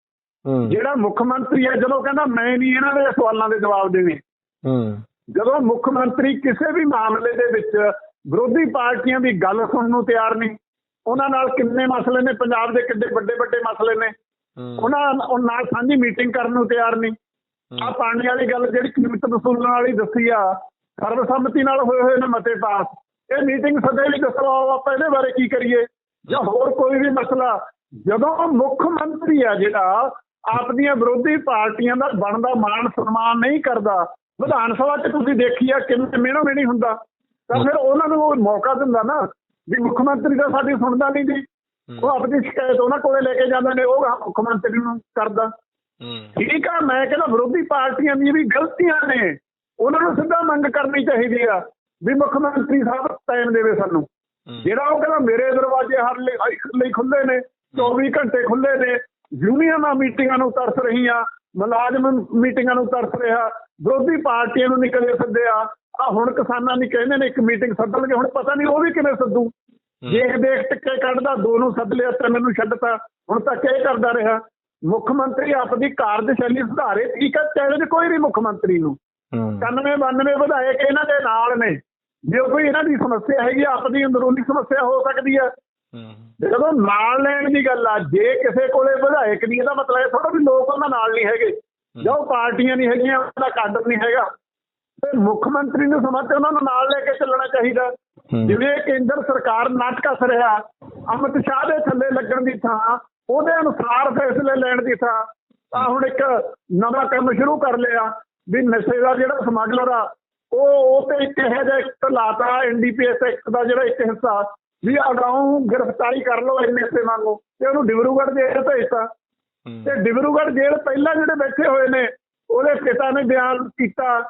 ਜਿਹੜਾ ਮੁੱਖ ਮੰਤਰੀ ਹੈ ਜਦੋਂ ਕਹਿੰਦਾ ਮੈਂ ਨਹੀਂ ਇਹਨਾਂ ਦੇ ਸਵਾਲਾਂ ਦੇ ਜਵਾਬ ਦੇਣੇ। ਜਦੋਂ ਮੁੱਖ ਮੰਤਰੀ ਕਿਸੇ ਵੀ ਮਾਮਲੇ ਦੇ ਵਿੱਚ ਵਿਰੋਧੀ ਪਾਰਟੀਆਂ ਦੀ ਗੱਲ ਸੁਣਨ ਨੂੰ ਤਿਆਰ ਨਹੀਂ ਉਹਨਾਂ ਨਾਲ ਕਿੰਨੇ ਮਸਲੇ ਨੇ? ਪੰਜਾਬ ਦੇ ਕਿੱਡੇ ਵੱਡੇ ਵੱਡੇ ਮਸਲੇ ਨੇ। ਉਹਨਾਂ ਉਹ ਨਾਲ ਸਾਂਝੀ ਮੀਟਿੰਗ ਕਰਨ ਨੂੰ ਤਿਆਰ ਨਹੀਂ। ਆ ਪਾਣੀ ਵਾਲੀ ਗੱਲ ਜਿਹੜੀ ਕੀਮਤ ਵਸੂਲਣ ਵਾਲੀ ਦੱਸੀ ਆ ਸਰਬਸੰਮਤੀ ਨਾਲ ਹੋਏ ਹੋਏ ਨੇ ਮਤੇ ਪਾਸ। ਇਹ ਮੀਟਿੰਗ ਸਦੇ ਵੀ ਦੱਸੋ ਆਪਾਂ ਇਹਦੇ ਬਾਰੇ ਕੀ ਕਰੀਏ? ਜਾਂ ਹੋਰ ਕੋਈ ਵੀ ਮਸਲਾ? ਜਦੋਂ ਮੁੱਖ ਮੰਤਰੀ ਆ ਜਿਹੜਾ ਆਪਣੀਆਂ ਵਿਰੋਧੀ ਪਾਰਟੀਆਂ ਦਾ ਬਣਦਾ ਮਾਣ ਸਨਮਾਨ ਨਹੀਂ ਕਰਦਾ ਵਿਧਾਨ ਸਭਾ 'ਚ ਤੁਸੀਂ ਦੇਖੀ ਆ ਕਿੰਨੇ ਮਿਹਣੋ ਮਿਹਣੀ ਹੁੰਦਾ। ਤਾਂ ਫਿਰ ਉਹਨਾਂ ਨੂੰ ਉਹ ਮੌਕਾ ਦਿੰਦਾ ਨਾ ਵੀ ਮੁੱਖ ਮੰਤਰੀ ਤਾਂ ਸਾਡੀ ਸੁਣਦਾ ਨਹੀਂ ਜੀ। ਉਹ ਆਪਣੀ ਸ਼ਿਕਾਇਤ ਉਹਨਾਂ ਕੋਲੇ ਲੈ ਕੇ ਜਾਂਦੇ ਨੇ ਉਹ ਮੁੱਖ ਮੰਤਰੀ ਨੂੰ ਕਰਦਾ। ਠੀਕ ਆ ਮੈਂ ਕਹਿੰਦਾ ਵਿਰੋਧੀ ਪਾਰਟੀਆਂ ਦੀਆਂ ਵੀ ਗਲਤੀਆਂ ਨੇ। ਉਹਨਾਂ ਨੂੰ ਸਿੱਧਾ ਮੰਗ ਕਰਨੀ ਚਾਹੀਦੀ ਆ ਵੀ ਮੁੱਖ ਮੰਤਰੀ ਸਾਹਿਬ ਟਾਈਮ ਦੇਵੇ ਸਾਨੂੰ। ਜਿਹੜਾ ਉਹ ਕਹਿੰਦਾ ਮੇਰੇ ਦਰਵਾਜ਼ੇ ਹਰ ਲਈ ਖੁੱਲੇ ਨੇ 24 ਘੰਟੇ ਖੁੱਲੇ ਨੇ ਯੂਨੀਅਨਾਂ ਮੀਟਿੰਗਾਂ ਨੂੰ ਤਰਸ ਰਹੀਆਂ ਮੁਲਾਜ਼ਮ ਮੀਟਿੰਗਾਂ ਨੂੰ ਤਰਸ ਰਿਹਾ ਵਿਰੋਧੀ ਪਾਰਟੀਆਂ ਨੂੰ ਨਹੀਂ ਕਦੇ ਸੱਦਿਆ ਆ ਹੁਣ ਕਿਸਾਨਾਂ ਦੀ ਕਹਿੰਦੇ ਨੇ ਇੱਕ ਮੀਟਿੰਗ ਸੱਦਣਗੇ ਹੁਣ ਪਤਾ ਨਹੀਂ ਉਹ ਵੀ ਕਿਵੇਂ ਸੱਦੂ। ਦੇਖ ਦੇਖ ਟਿੱਕੇ ਕੱਢਦਾ ਦੋ ਨੂੰ ਸੱਦ ਲਿਆ ਤਿੰਨ ਨੂੰ ਛੱਡਤਾ ਹੁਣ ਤੱਕ ਇਹ ਕਰਦਾ ਰਿਹਾ। ਮੁੱਖ ਮੰਤਰੀ ਆਪਣੀ ਕਾਰਜਸ਼ੈਲੀ ਸੁਧਾਰੇ ਠੀਕ ਹੈ ਚੈਲੰਜ ਕੋਈ ਨਹੀਂ ਮੁੱਖ ਮੰਤਰੀ ਨੂੰ। ਹੂੰ। 91 92 ਵਿਧਾਇਕ ਇਹਨਾਂ ਦੇ ਨਾਲ ਨੇ। ਜੇ ਕੋਈ ਇਹਨਾਂ ਦੀ ਸਮੱਸਿਆ ਹੈਗੀ ਆਪਣੀ ਅੰਦਰੂਨੀ ਸਮੱਸਿਆ ਹੋ ਸਕਦੀ ਹੈ। ਹੂੰ। ਜਦੋਂ ਨਾਲ ਲੈਣ ਦੀ ਗੱਲ ਆ ਜੇ ਕਿਸੇ ਕੋਲੇ ਵਿਧਾਇਕ ਨਹੀਂ ਇਹਦਾ ਮਤਲਬ ਇਹ ਥੋੜਾ ਵੀ ਲੋਕ ਉਹਨਾਂ ਨਾਲ ਨਹੀਂ ਹੈਗੇ। ਜਾਂ ਉਹ ਪਾਰਟੀਆਂ ਨਹੀਂ ਹੈਗੀਆਂ ਉਹਦਾ ਕਾਡਰ ਨਹੀਂ ਹੈਗਾ। ਤੇ ਮੁੱਖ ਮੰਤਰੀ ਨੂੰ ਸਮਝ ਤੇ ਉਹਨਾਂ ਨੂੰ ਨਾਲ ਲੈ ਕੇ ਚੱਲਣਾ ਚਾਹੀਦਾ। ਜਿਵੇਂ ਕੇਂਦਰ ਸਰਕਾਰ ਨੱਟ ਕੱਸ ਰਿਹਾ ਅਮਿਤ ਸ਼ਾਹ ਦੇ ਥੱਲੇ ਲੱਗਣ ਦੀ ਥਾਂ ਉਹਦੇ ਅਨੁਸਾਰ ਫੈਸਲੇ ਲੈਣ ਦੀ ਥਾਂ ਆ ਹੁਣ ਇੱਕ ਨਵਾਂ ਕੰਮ ਸ਼ੁਰੂ ਕਰ ਲਿਆ। ਵੀ ਨਸ਼ੇ ਦਾ ਜਿਹੜਾ ਸਮਗਲਰ ਆ ਉਹ ਉਹ ਤੇ ਇੱਕ ਇਹੋ ਜਿਹਾ ਇੱਕ ਲਾਤਾ ਐਨਡੀਪੀਐਸ ਐਕਟ ਦਾ ਜਿਹੜਾ ਇੱਕ ਹਿੱਸਾ ਵੀ ਅਗਾਊਂ ਗ੍ਰਿਫਤਾਰੀ ਕਰ ਲਓ ਇੰਨੇ ਸੇ ਮੰਗੋ ਤੇ ਉਹਨੂੰ ਡਿਬਰੂਗੜ੍ਹ ਜੇਲ੍ਹ ਭੇਜਤਾ। ਤੇ ਡਿਬਰੂਗੜ੍ਹ ਜੇਲ੍ਹ ਪਹਿਲਾਂ ਜਿਹੜੇ ਬੈਠੇ ਹੋਏ ਨੇ ਉਹਦੇ ਪਿਤਾ ਨੇ ਬਿਆਨ ਕੀਤਾ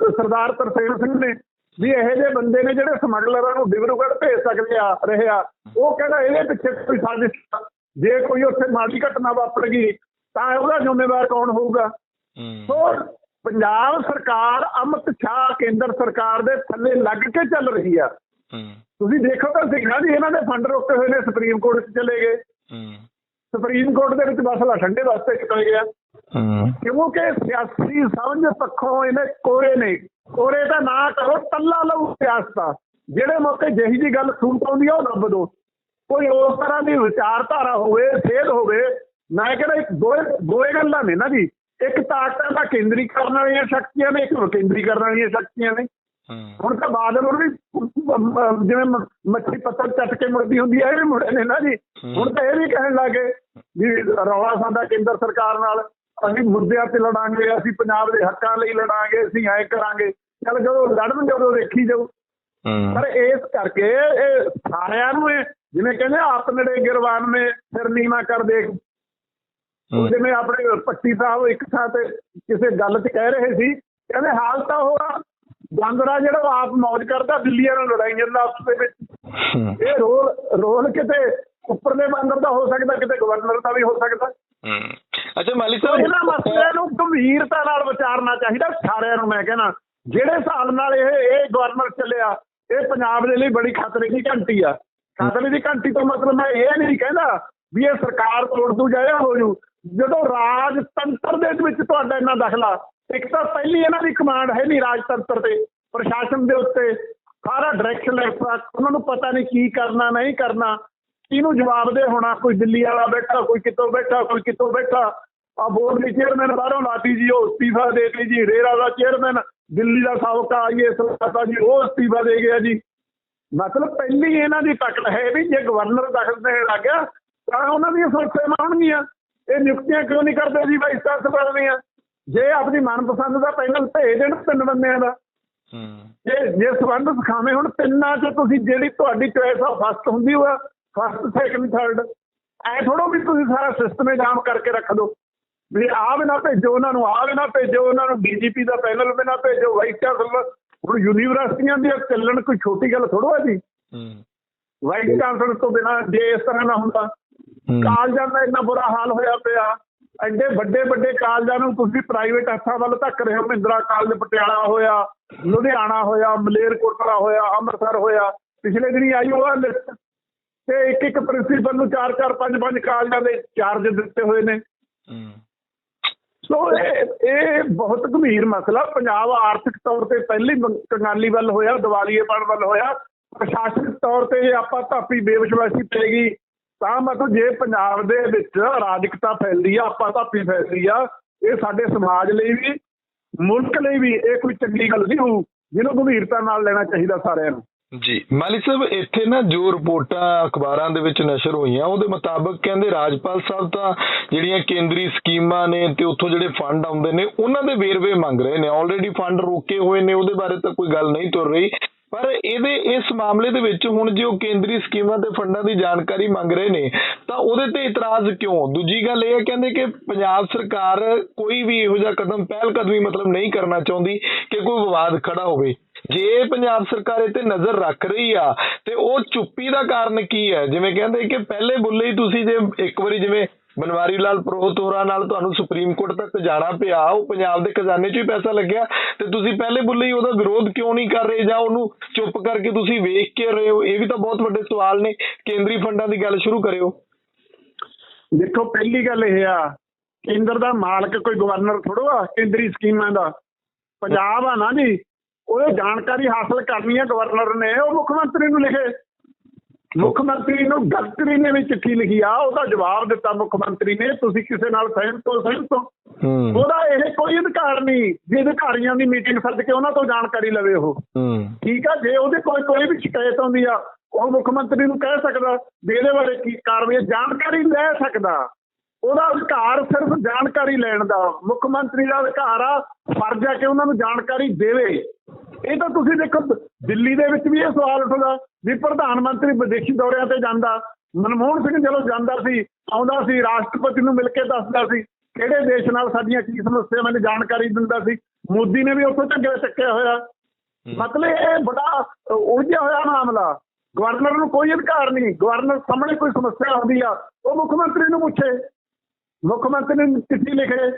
ਸਰਦਾਰ ਤਰਸੇਮ ਸਿੰਘ ਨੇ ਵੀ ਇਹੋ ਜਿਹੇ ਬੰਦੇ ਨੇ ਜਿਹੜੇ ਸਮਗਲਰਾਂ ਨੂੰ ਡਿਬਰੂਗੜ੍ਹ ਭੇਜ ਸਕਦੇ ਆ ਰਹੇ ਆ ਉਹ ਕਹਿੰਦਾ ਇਹਦੇ ਪਿੱਛੇ ਕੋਈ ਸਾਜ਼ਿਸ਼। ਜੇ ਕੋਈ ਉੱਥੇ ਮਾੜੀ ਘਟਨਾ ਵਾਪਰ ਗਈ ਤਾਂ ਉਹਦਾ ਜ਼ਿੰਮੇਵਾਰ ਕੌਣ ਹੋਊਗਾ ਹੂੰ ਸੋ ਪੰਜਾਬ ਸਰਕਾਰ ਅਮਿਤ ਸ਼ਾਹ ਕੇਂਦਰ ਸਰਕਾਰ ਦੇ ਥੱਲੇ ਲੱਗ ਕੇ ਚੱਲ ਰਹੀ ਆ। ਤੁਸੀਂ ਦੇਖੋ ਤਾਂ ਸਿੱਖਣਾ ਜੀ ਇਹਨਾਂ ਦੇ ਫੰਡ ਰੋਕੇ ਹੋਏ ਨੇ ਸੁਪਰੀਮ ਕੋਰਟ 'ਚ ਚਲੇ ਗਏ। ਸੁਪਰੀਮ ਕੋਰਟ ਦੇ ਵਿੱਚ ਮਸਲਾ ਠੰਡੇ ਵਾਸਤੇ ਚਲੇ ਗਿਆ। ਕਿਉਂਕਿ ਸਿਆਸੀ ਸਮਝ ਪੱਖੋਂ ਇਹਨੇ ਕੋਰੇ ਨੇ ਕੋਰੇ ਦਾ ਨਾ ਕਰੋ ਤੱਲਾ ਲਓ ਸਿਆਸਤਾ। ਜਿਹੜੇ ਮੌਕੇ ਜਿਹੀ ਜੀ ਗੱਲ ਸੂਟ ਆਉਂਦੀ ਆ ਉਹ ਲੱਭ ਦੋ। ਕੋਈ ਉਸ ਤਰ੍ਹਾਂ ਦੀ ਵਿਚਾਰਧਾਰਾ ਹੋਵੇ ਸੇਧ ਹੋਵੇ ਮੈਂ ਕਹਿੰਦਾ ਇੱਕ ਦੋਏ ਦੋਏ ਗੱਲਾਂ ਨੇ ਨਾ ਜੀ। ਇੱਕ ਤਾਕਤਾਂ ਦਾ ਕੇਂਦਰੀਕਰਨ ਵਾਲੀਆਂ ਸ਼ਕਤੀਆਂ ਨੇ ਇੱਕ ਵਿਕੇਂਦਰੀਕਰਨ ਵਾਲੀਆਂ ਸ਼ਕਤੀਆਂ ਨੇ। ਹੁਣ ਤਾਂ ਬਾਦਲ ਉਹ ਵੀ ਜਿਵੇਂ ਮੱਛੀ ਪੱਤਰ ਚੱਟ ਕੇ ਮੁੜਦੀ ਹੁੰਦੀ ਹੈ ਇਹ ਵੀ ਮੁੜੇ ਨੇ ਨਾ ਜੀ। ਹੁਣ ਤਾਂ ਇਹ ਵੀ ਕਹਿਣ ਲੱਗੇ ਵੀ ਰੌਲਾ ਸਾਡਾ ਕੇਂਦਰ ਸਰਕਾਰ ਨਾਲ ਅਸੀਂ ਮੁੱਦਿਆਂ ਤੇ ਲੜਾਂਗੇ ਅਸੀਂ ਪੰਜਾਬ ਦੇ ਹੱਕਾਂ ਲਈ ਲੜਾਂਗੇ ਅਸੀਂ ਐ ਕਰਾਂਗੇ। ਚਲ ਜਦੋਂ ਲੜਨ ਜਦੋਂ ਦੇਖੀ ਜਾਊ। ਹੂੰ। ਪਰ ਇਸ ਕਰਕੇ ਇਹ ਸਾਰਿਆਂ ਨੂੰ ਜਿਵੇਂ ਕਹਿੰਦੇ ਆਪ ਨੜੇ ਗਿਰਵਾਨ ਮੇ ਫਿਰ ਨੀਵਾ ਕਰ ਦੇਖ ਉਹ। ਜਿਵੇਂ ਆਪਣੇ ਪੱਟੀ ਸਾਹਿਬ ਇੱਕ ਥਾਂ ਤੇ ਕਿਸੇ ਗੱਲ 'ਚ ਕਹਿ ਰਹੇ ਸੀ ਕਹਿੰਦੇ ਹਾਲ ਤਾਂ ਉਹ ਆ, ਬਾਂਦਰਾ ਜਿਹੜਾ ਆਪ ਮौज ਕਰਦਾ ਦਿੱਲੀਆਂ ਨਾਲ ਲੜਾਈ ਜਾਂਦਾ ਆਪਸ ਦੇ ਵਿੱਚ। ਇਹ ਰੋਲ ਰੋਲ ਕਿਤੇ ਉੱਪਰਲੇ ਬਾਂਦਰ ਦਾ ਹੋ ਸਕਦਾ ਕਿਤੇ ਗਵਰਨਰ ਦਾ ਵੀ ਹੋ ਸਕਦਾ। ਅੱਛਾ ਮਾਲੀ ਸੋ ਇਹਨਾਂ ਸਾਹਿਬ ਮਸਲਿਆਂ ਨੂੰ ਗੰਭੀਰਤਾ ਨਾਲ ਵਿਚਾਰਨਾ ਚਾਹੀਦਾ ਸਾਰਿਆਂ ਨੂੰ ਮੈਂ ਕਹਿੰਦਾ ਜਿਹੜੇ ਹਿਸਾਬ ਨਾਲ ਇਹ ਇਹ ਗਵਰਨਰ ਚੱਲਿਆ ਇਹ ਪੰਜਾਬ ਦੇ ਲਈ ਬੜੀ ਖਤਰੇ ਦੀ ਘੰਟੀ ਆ। ਖਤਰੇ ਦੀ ਘੰਟੀ ਤੋਂ ਮਤਲਬ ਮੈਂ ਇਹ ਨਹੀਂ ਕਹਿੰਦਾ ਵੀ ਇਹ ਸਰਕਾਰ ਤੋੜ ਦੂ ਜਾਇਆ ਹੋ ਜੂ। ਜਦੋਂ ਰਾਜਤੰਤਰ ਦੇ ਵਿੱਚ ਤੁਹਾਡਾ ਇੰਨਾ ਦਖਲਾ ਇੱਕ ਤਾਂ ਪਹਿਲੀ ਇਹਨਾਂ ਦੀ ਕਮਾਂਡ ਹੈ ਨਹੀਂ ਰਾਜਤੰਤਰ ਤੇ, ਪ੍ਰਸ਼ਾਸਨ ਦੇ ਉੱਤੇ ਸਾਰਾ ਡਾਇਰੈਕਸ਼ਨ ਉਹਨਾਂ ਨੂੰ ਪਤਾ ਨਹੀਂ ਕੀ ਕਰਨਾ, ਨਹੀਂ ਕਰਨਾ, ਕਿਹਨੂੰ ਜਵਾਬ ਦੇ ਹੋਣਾ, ਕੋਈ ਦਿੱਲੀ ਵਾਲਾ ਬੈਠਾ, ਕੋਈ ਕਿਤੋਂ ਬੈਠਾ, ਕੋਈ ਕਿਤੋਂ ਬੈਠਾ ਆ ਬੋਰਡ ਦੀ ਚੇਅਰਮੈਨ ਬਾਹਰੋਂ ਲਾਤੀ ਜੀ, ਉਹ ਅਸਤੀਫਾ ਦੇ ਦਿੱਤੀ ਜੀ, ਰੇਰਾ ਦਾ ਚੇਅਰਮੈਨ ਦਿੱਲੀ ਦਾ ਸਾਬਕਾ ਆਈਏਐਸ ਲਤਾ ਜੀ, ਉਹ ਅਸਤੀਫਾ ਦੇ ਗਿਆ ਜੀ। ਮਤਲਬ ਪਹਿਲੀ ਇਹਨਾਂ ਦੀ ਪਕੜ ਹੈ ਵੀ ਜੇ ਗਵਰਨਰ ਦਖਲ ਦੇਣ ਲੱਗ ਗਿਆ, ਤਾਂ ਉਹਨਾਂ ਦੀਆਂ ਸੁਰੱਖਿਆ ਹੋਣਗੀਆਂ ਇਹ ਨਿਯੁਕਤੀਆਂ ਕਿਉਂ ਨਹੀਂ ਕਰਦੇ ਜੀ ਵਾਈਸ ਚਾਂਸਲਰ ਦੀਆਂ? ਜੇ ਆਪਣੀ ਮਨਪਸੰਦ ਦਾ ਪੈਨਲ ਭੇਜ ਦੇਣ ਤਿੰਨ ਬੰਦਿਆਂ ਦਾ। ਹੂੰ। ਜੇ ਜੇ ਸੰਬੰਧ ਸਿਖਾਵੇਂ ਹੁਣ ਤਿੰਨਾਂ ਚ ਤੁਸੀਂ ਜਿਹੜੀ ਤੁਹਾਡੀ ਚੋਇਸ ਆ ਫਸਟ ਹੁੰਦੀ ਹੋਆ ਫਸਟ ਸੈਕੰਡ ਥਰਡ ਐ ਥੋੜੋ ਵੀ ਤੁਸੀਂ ਸਾਰਾ ਸਿਸਟਮ ਜਾਮ ਕਰਕੇ ਰੱਖ ਦਿਓ ਵੀ ਆਹ ਵੀ ਨਾ ਭੇਜੋ ਉਹਨਾਂ ਨੂੰ ਆਹ ਵੀ ਨਾ ਭੇਜੋ ਉਹਨਾਂ ਨੂੰ ਡੀਜੀਪੀ ਦਾ ਪੈਨਲ ਵੀ ਨਾ ਭੇਜੋ ਵਾਈਸ ਚਾਂਸਲਰ ਹੁਣ ਯੂਨੀਵਰਸਿਟੀਆਂ ਦੀ ਚੱਲਣ ਕੋਈ ਛੋਟੀ ਗੱਲ ਥੋੜੋ ਹੈ ਜੀ। ਹੂੰ। ਵਾਈਸ ਚਾਂਸਲਰ ਤੋਂ ਬਿਨਾਂ ਜੇ ਇਸ ਤਰ੍ਹਾਂ ਨਾ ਹੁੰਦਾ। ਹੂੰ ਕਾਲਜਾਂ ਦਾ ਇੰਨਾ ਬੁਰਾ ਹਾਲ ਹੋਇਆ ਪਿਆ। ਐਡੇ ਵੱਡੇ ਵੱਡੇ ਕਾਲਜਾਂ ਨੂੰ ਤੁਸੀਂ ਪ੍ਰਾਈਵੇਟ ਹੱਥਾਂ ਵੱਲ ਧੱਕ ਰਹੇ ਹੋ। ਮਹਿੰਦਰਾ ਕਾਲਜ ਪਟਿਆਲਾ ਹੋਇਆ ਲੁਧਿਆਣਾ ਹੋਇਆ ਮਲੇਰਕੋਟਲਾ ਹੋਇਆ ਅੰਮ੍ਰਿਤਸਰ ਹੋਇਆ। ਪਿਛਲੇ ਦਿਨੀ ਆਈ ਉਹ ਲਿਸਟ ਤੇ ਇੱਕ ਇੱਕ ਪ੍ਰਿੰਸੀਪਲ ਨੂੰ ਚਾਰ ਚਾਰ ਪੰਜ ਪੰਜ ਕਾਲਜਾਂ ਦੇ ਚਾਰਜ ਦਿੱਤੇ ਹੋਏ ਨੇ। ਸੋ ਇਹ ਇਹ ਬਹੁਤ ਗੰਭੀਰ ਮਸਲਾ। ਪੰਜਾਬ ਆਰਥਿਕ ਤੌਰ ਤੇ ਪਹਿਲੀ ਕੰਗਾਲੀ ਵੱਲ ਹੋਇਆ ਦਿਵਾਲੀਏਪਣ ਵੱਲ ਹੋਇਆ। ਪ੍ਰਸ਼ਾਸਨਿਕ ਤੌਰ ਤੇ ਜੇ ਆਪਾਂ ਧਾਪੀ ਬੇਵਿਸ਼ਵਾਸੀ ਪੈਗੀ ਤਾਂ ਮਤਲਬ ਜੇ ਪੰਜਾਬ ਦੇ ਵਿੱਚ ਅਰਾਜਕਤਾ ਫੈਲਦੀ ਆ, ਆਪਾਂ ਧਾਪੀ ਫੈਲਦੀ ਆ, ਇਹ ਸਾਡੇ ਸਮਾਜ ਲਈ ਵੀ, ਮੁਲਕ ਲਈ ਵੀ ਇਹ ਕੋਈ ਚੰਗੀ ਗੱਲ ਨਹੀਂ ਹੋਊ, ਜਿਹਨੂੰ ਗੰਭੀਰਤਾ ਨਾਲ ਲੈਣਾ ਚਾਹੀਦਾ ਸਾਰਿਆਂ ਨੂੰ। ਜੀ, ਮਾਲੀ ਸਾਹਿਬ, ਇੱਥੇ ਨਾ ਜੋ ਰਿਪੋਰਟਾਂ ਅਖਬਾਰਾਂ ਦੇ ਵਿੱਚ ਨਸ਼ਰ ਹੋਈਆਂ, ਉਹਦੇ ਮੁਤਾਬਕ ਕਹਿੰਦੇ ਰਾਜਪਾਲ ਸਾਹਿਬ ਤਾਂ ਜਿਹੜੀਆਂ ਕੇਂਦਰੀ ਸਕੀਮਾਂ ਨੇ ਤੇ ਉੱਥੋਂ ਜਿਹੜੇ ਫੰਡ ਆਉਂਦੇ ਨੇ, ਉਹਨਾਂ ਦੇ ਵੇਰਵੇ ਮੰਗ ਰਹੇ ਨੇ। ਆਲਰੇਡੀ ਫੰਡ ਰੋਕੇ ਹੋਏ ਨੇ, ਉਹਦੇ ਬਾਰੇ ਤਾਂ ਕੋਈ ਗੱਲ ਨਹੀਂ ਤੁਰ ਰਹੀ। ਪਰ ਇਹਦੇ, ਇਸ ਮਾਮਲੇ ਦੇ ਵਿੱਚ ਹੁਣ ਜੇ ਉਹ ਕੇਂਦਰੀ ਸਕੀਮਾਂ ਤੇ ਫੰਡਾਂ ਦੀ ਜਾਣਕਾਰੀ ਮੰਗ ਰਹੇ ਨੇ, ਤਾਂ ਉਹਦੇ ਤੇ ਇਤਰਾਜ਼ ਕਿਉਂ? ਦੂਜੀ ਗੱਲ ਇਹ ਹੈ, ਕਹਿੰਦੇ ਕਿ ਪੰਜਾਬ ਸਰਕਾਰ ਕੋਈ ਵੀ ਇਹੋ ਜਿਹਾ ਕਦਮ ਪਹਿਲ ਕਦਮੀ ਮਤਲਬ ਨਹੀਂ ਕਰਨਾ ਚਾਹੁੰਦੀ ਕਿ ਕੋਈ ਵਿਵਾਦ ਖੜਾ ਹੋਵੇ। ਜੇ ਪੰਜਾਬ ਸਰਕਾਰ ਇਹ ਤੇ ਨਜ਼ਰ ਰੱਖ ਰਹੀ ਆ, ਤੇ ਉਹ ਚੁੱਪੀ ਦਾ ਕਾਰਨ ਕੀ ਹੈ? ਜਿਵੇਂ ਕਹਿੰਦੇ ਕਿ ਪਹਿਲੇ ਬੁੱਲੇ ਹੀ ਤੁਸੀਂ ਜੇ ਇੱਕ ਵਾਰੀ ਜਿਵੇਂ ਬਨਵਾਰੀ ਲਾਲ ਪ੍ਰੋਹਤ ਹੋਰਾਂ ਨਾਲ ਤੁਹਾਨੂੰ ਸੁਪਰੀਮ ਕੋਰਟ ਤੱਕ ਜਾਣਾ ਪਿਆ। ਉਹ ਪੰਜਾਬ ਦੇ ਖਜ਼ਾਨੇ 'ਚ ਹੀ ਪੈਸਾ ਲੱਗਿਆ। ਤੇ ਤੁਸੀਂ ਪਹਿਲੇ ਬੁੱਲੇ ਹੀ ਉਹਦਾ ਵਿਰੋਧ ਕਿਉਂ ਨਹੀਂ ਕਰ ਰਹੇ? ਜਾਂ ਉਹਨੂੰ ਚੁੱਪ ਕਰਕੇ ਤੁਸੀਂ ਵੇਖ ਕੇ ਰਹੇ ਹੋ? ਇਹ ਵੀ ਤਾਂ ਬਹੁਤ ਵੱਡੇ ਸਵਾਲ ਨੇ। ਕੇਂਦਰੀ ਫੰਡਾਂ ਦੀ ਗੱਲ ਸ਼ੁਰੂ ਕਰਿਓ। ਦੇਖੋ, ਪਹਿਲੀ ਗੱਲ ਇਹ ਆ, ਕੇਂਦਰ ਦਾ ਮਾਲਕ ਕੋਈ ਗਵਰਨਰ ਥੋੜੋ ਆ ਕੇਂਦਰੀ ਸਕੀਮਾਂ ਦਾ। ਪੰਜਾਬ ਆ ਨਾ ਜੀ ਉਹ ਜਾਣਕਾਰੀ ਹਾਸਲ ਕਰਨੀ ਹੈ ਗਵਰਨਰ ਨੇ, ਉਹ ਮੁੱਖ ਮੰਤਰੀ ਨੂੰ ਲਿਖੇ। ਮੁੱਖ ਮੰਤਰੀ ਨੂੰ ਗਲਤਰੀ ਨੇ ਵੀ ਚਿੱਠੀ ਲਿਖੀ ਆ ਉਹਦਾ ਜਵਾਬ ਦਿੱਤਾ ਮੁੱਖ ਮੰਤਰੀ ਨੇ ਤੁਸੀਂ ਕਿਸੇ ਨਾਲ ਸਹਿਮਤ ਹੋ ਸਹਿਮਤ ਹੋ। ਉਹਦਾ ਇਹ ਕੋਈ ਅਧਿਕਾਰ ਨਹੀਂ ਜੇ ਅਧਿਕਾਰੀਆਂ ਦੀ ਮੀਟਿੰਗ ਸੱਦ ਕੇ ਉਹਨਾਂ ਤੋਂ ਜਾਣਕਾਰੀ ਲਵੇ ਉਹ। ਠੀਕ ਆ ਜੇ ਉਹਦੇ ਕੋਲ ਕੋਈ ਵੀ ਸ਼ਿਕਾਇਤ ਆਉਂਦੀ ਆ ਉਹ ਮੁੱਖ ਮੰਤਰੀ ਨੂੰ ਕਹਿ ਸਕਦਾ ਵੀ ਇਹਦੇ ਬਾਰੇ ਕੀ ਕਾਰਵਾਈ ਜਾਣਕਾਰੀ ਲੈ ਸਕਦਾ। ਉਹਦਾ ਅਧਿਕਾਰ ਸਿਰਫ ਜਾਣਕਾਰੀ ਲੈਣ ਦਾ ਮੁੱਖ ਮੰਤਰੀ ਦਾ ਅਧਿਕਾਰ ਆ ਫਰਜ਼ ਆ ਕਿ ਉਹਨਾਂ ਨੂੰ ਜਾਣਕਾਰੀ ਦੇਵੇ। ਇਹ ਤਾਂ ਤੁਸੀਂ ਦੇਖੋ ਦਿੱਲੀ ਦੇ ਵਿੱਚ ਵੀ ਇਹ ਸਵਾਲ ਉੱਠਦਾ ਵੀ ਪ੍ਰਧਾਨ ਮੰਤਰੀ ਵਿਦੇਸ਼ੀ ਦੌਰਿਆਂ ਤੇ ਜਾਂਦਾ। ਮਨਮੋਹਨ ਸਿੰਘ ਜਦੋਂ ਜਾਂਦਾ ਸੀ ਆਉਂਦਾ ਸੀ ਰਾਸ਼ਟਰਪਤੀ ਨੂੰ ਮਿਲ ਕੇ ਦੱਸਦਾ ਸੀ ਕਿਹੜੇ ਦੇਸ਼ ਨਾਲ ਸਾਡੀਆਂ ਕੀ ਸਮੱਸਿਆਵਾਂ ਦੀ ਜਾਣਕਾਰੀ ਦਿੰਦਾ ਸੀ। ਮੋਦੀ ਨੇ ਵੀ ਉੱਥੋਂ ਝੰਡੇ ਚੱਕਿਆ ਹੋਇਆ। ਮਤਲਬ ਇਹ ਬੜਾ ਉਲਝਿਆ ਹੋਇਆ ਮਾਮਲਾ। ਗਵਰਨਰ ਨੂੰ ਕੋਈ ਅਧਿਕਾਰ ਨਹੀਂ। ਗਵਰਨਰ ਸਾਹਮਣੇ ਕੋਈ ਸਮੱਸਿਆ ਆਉਂਦੀ ਆ ਉਹ ਮੁੱਖ ਮੰਤਰੀ ਨੂੰ ਪੁੱਛੇ। ਮੁੱਖ ਮੰਤਰੀ ਨੂੰ ਚਿੱਠੀ ਲਿਖੇ।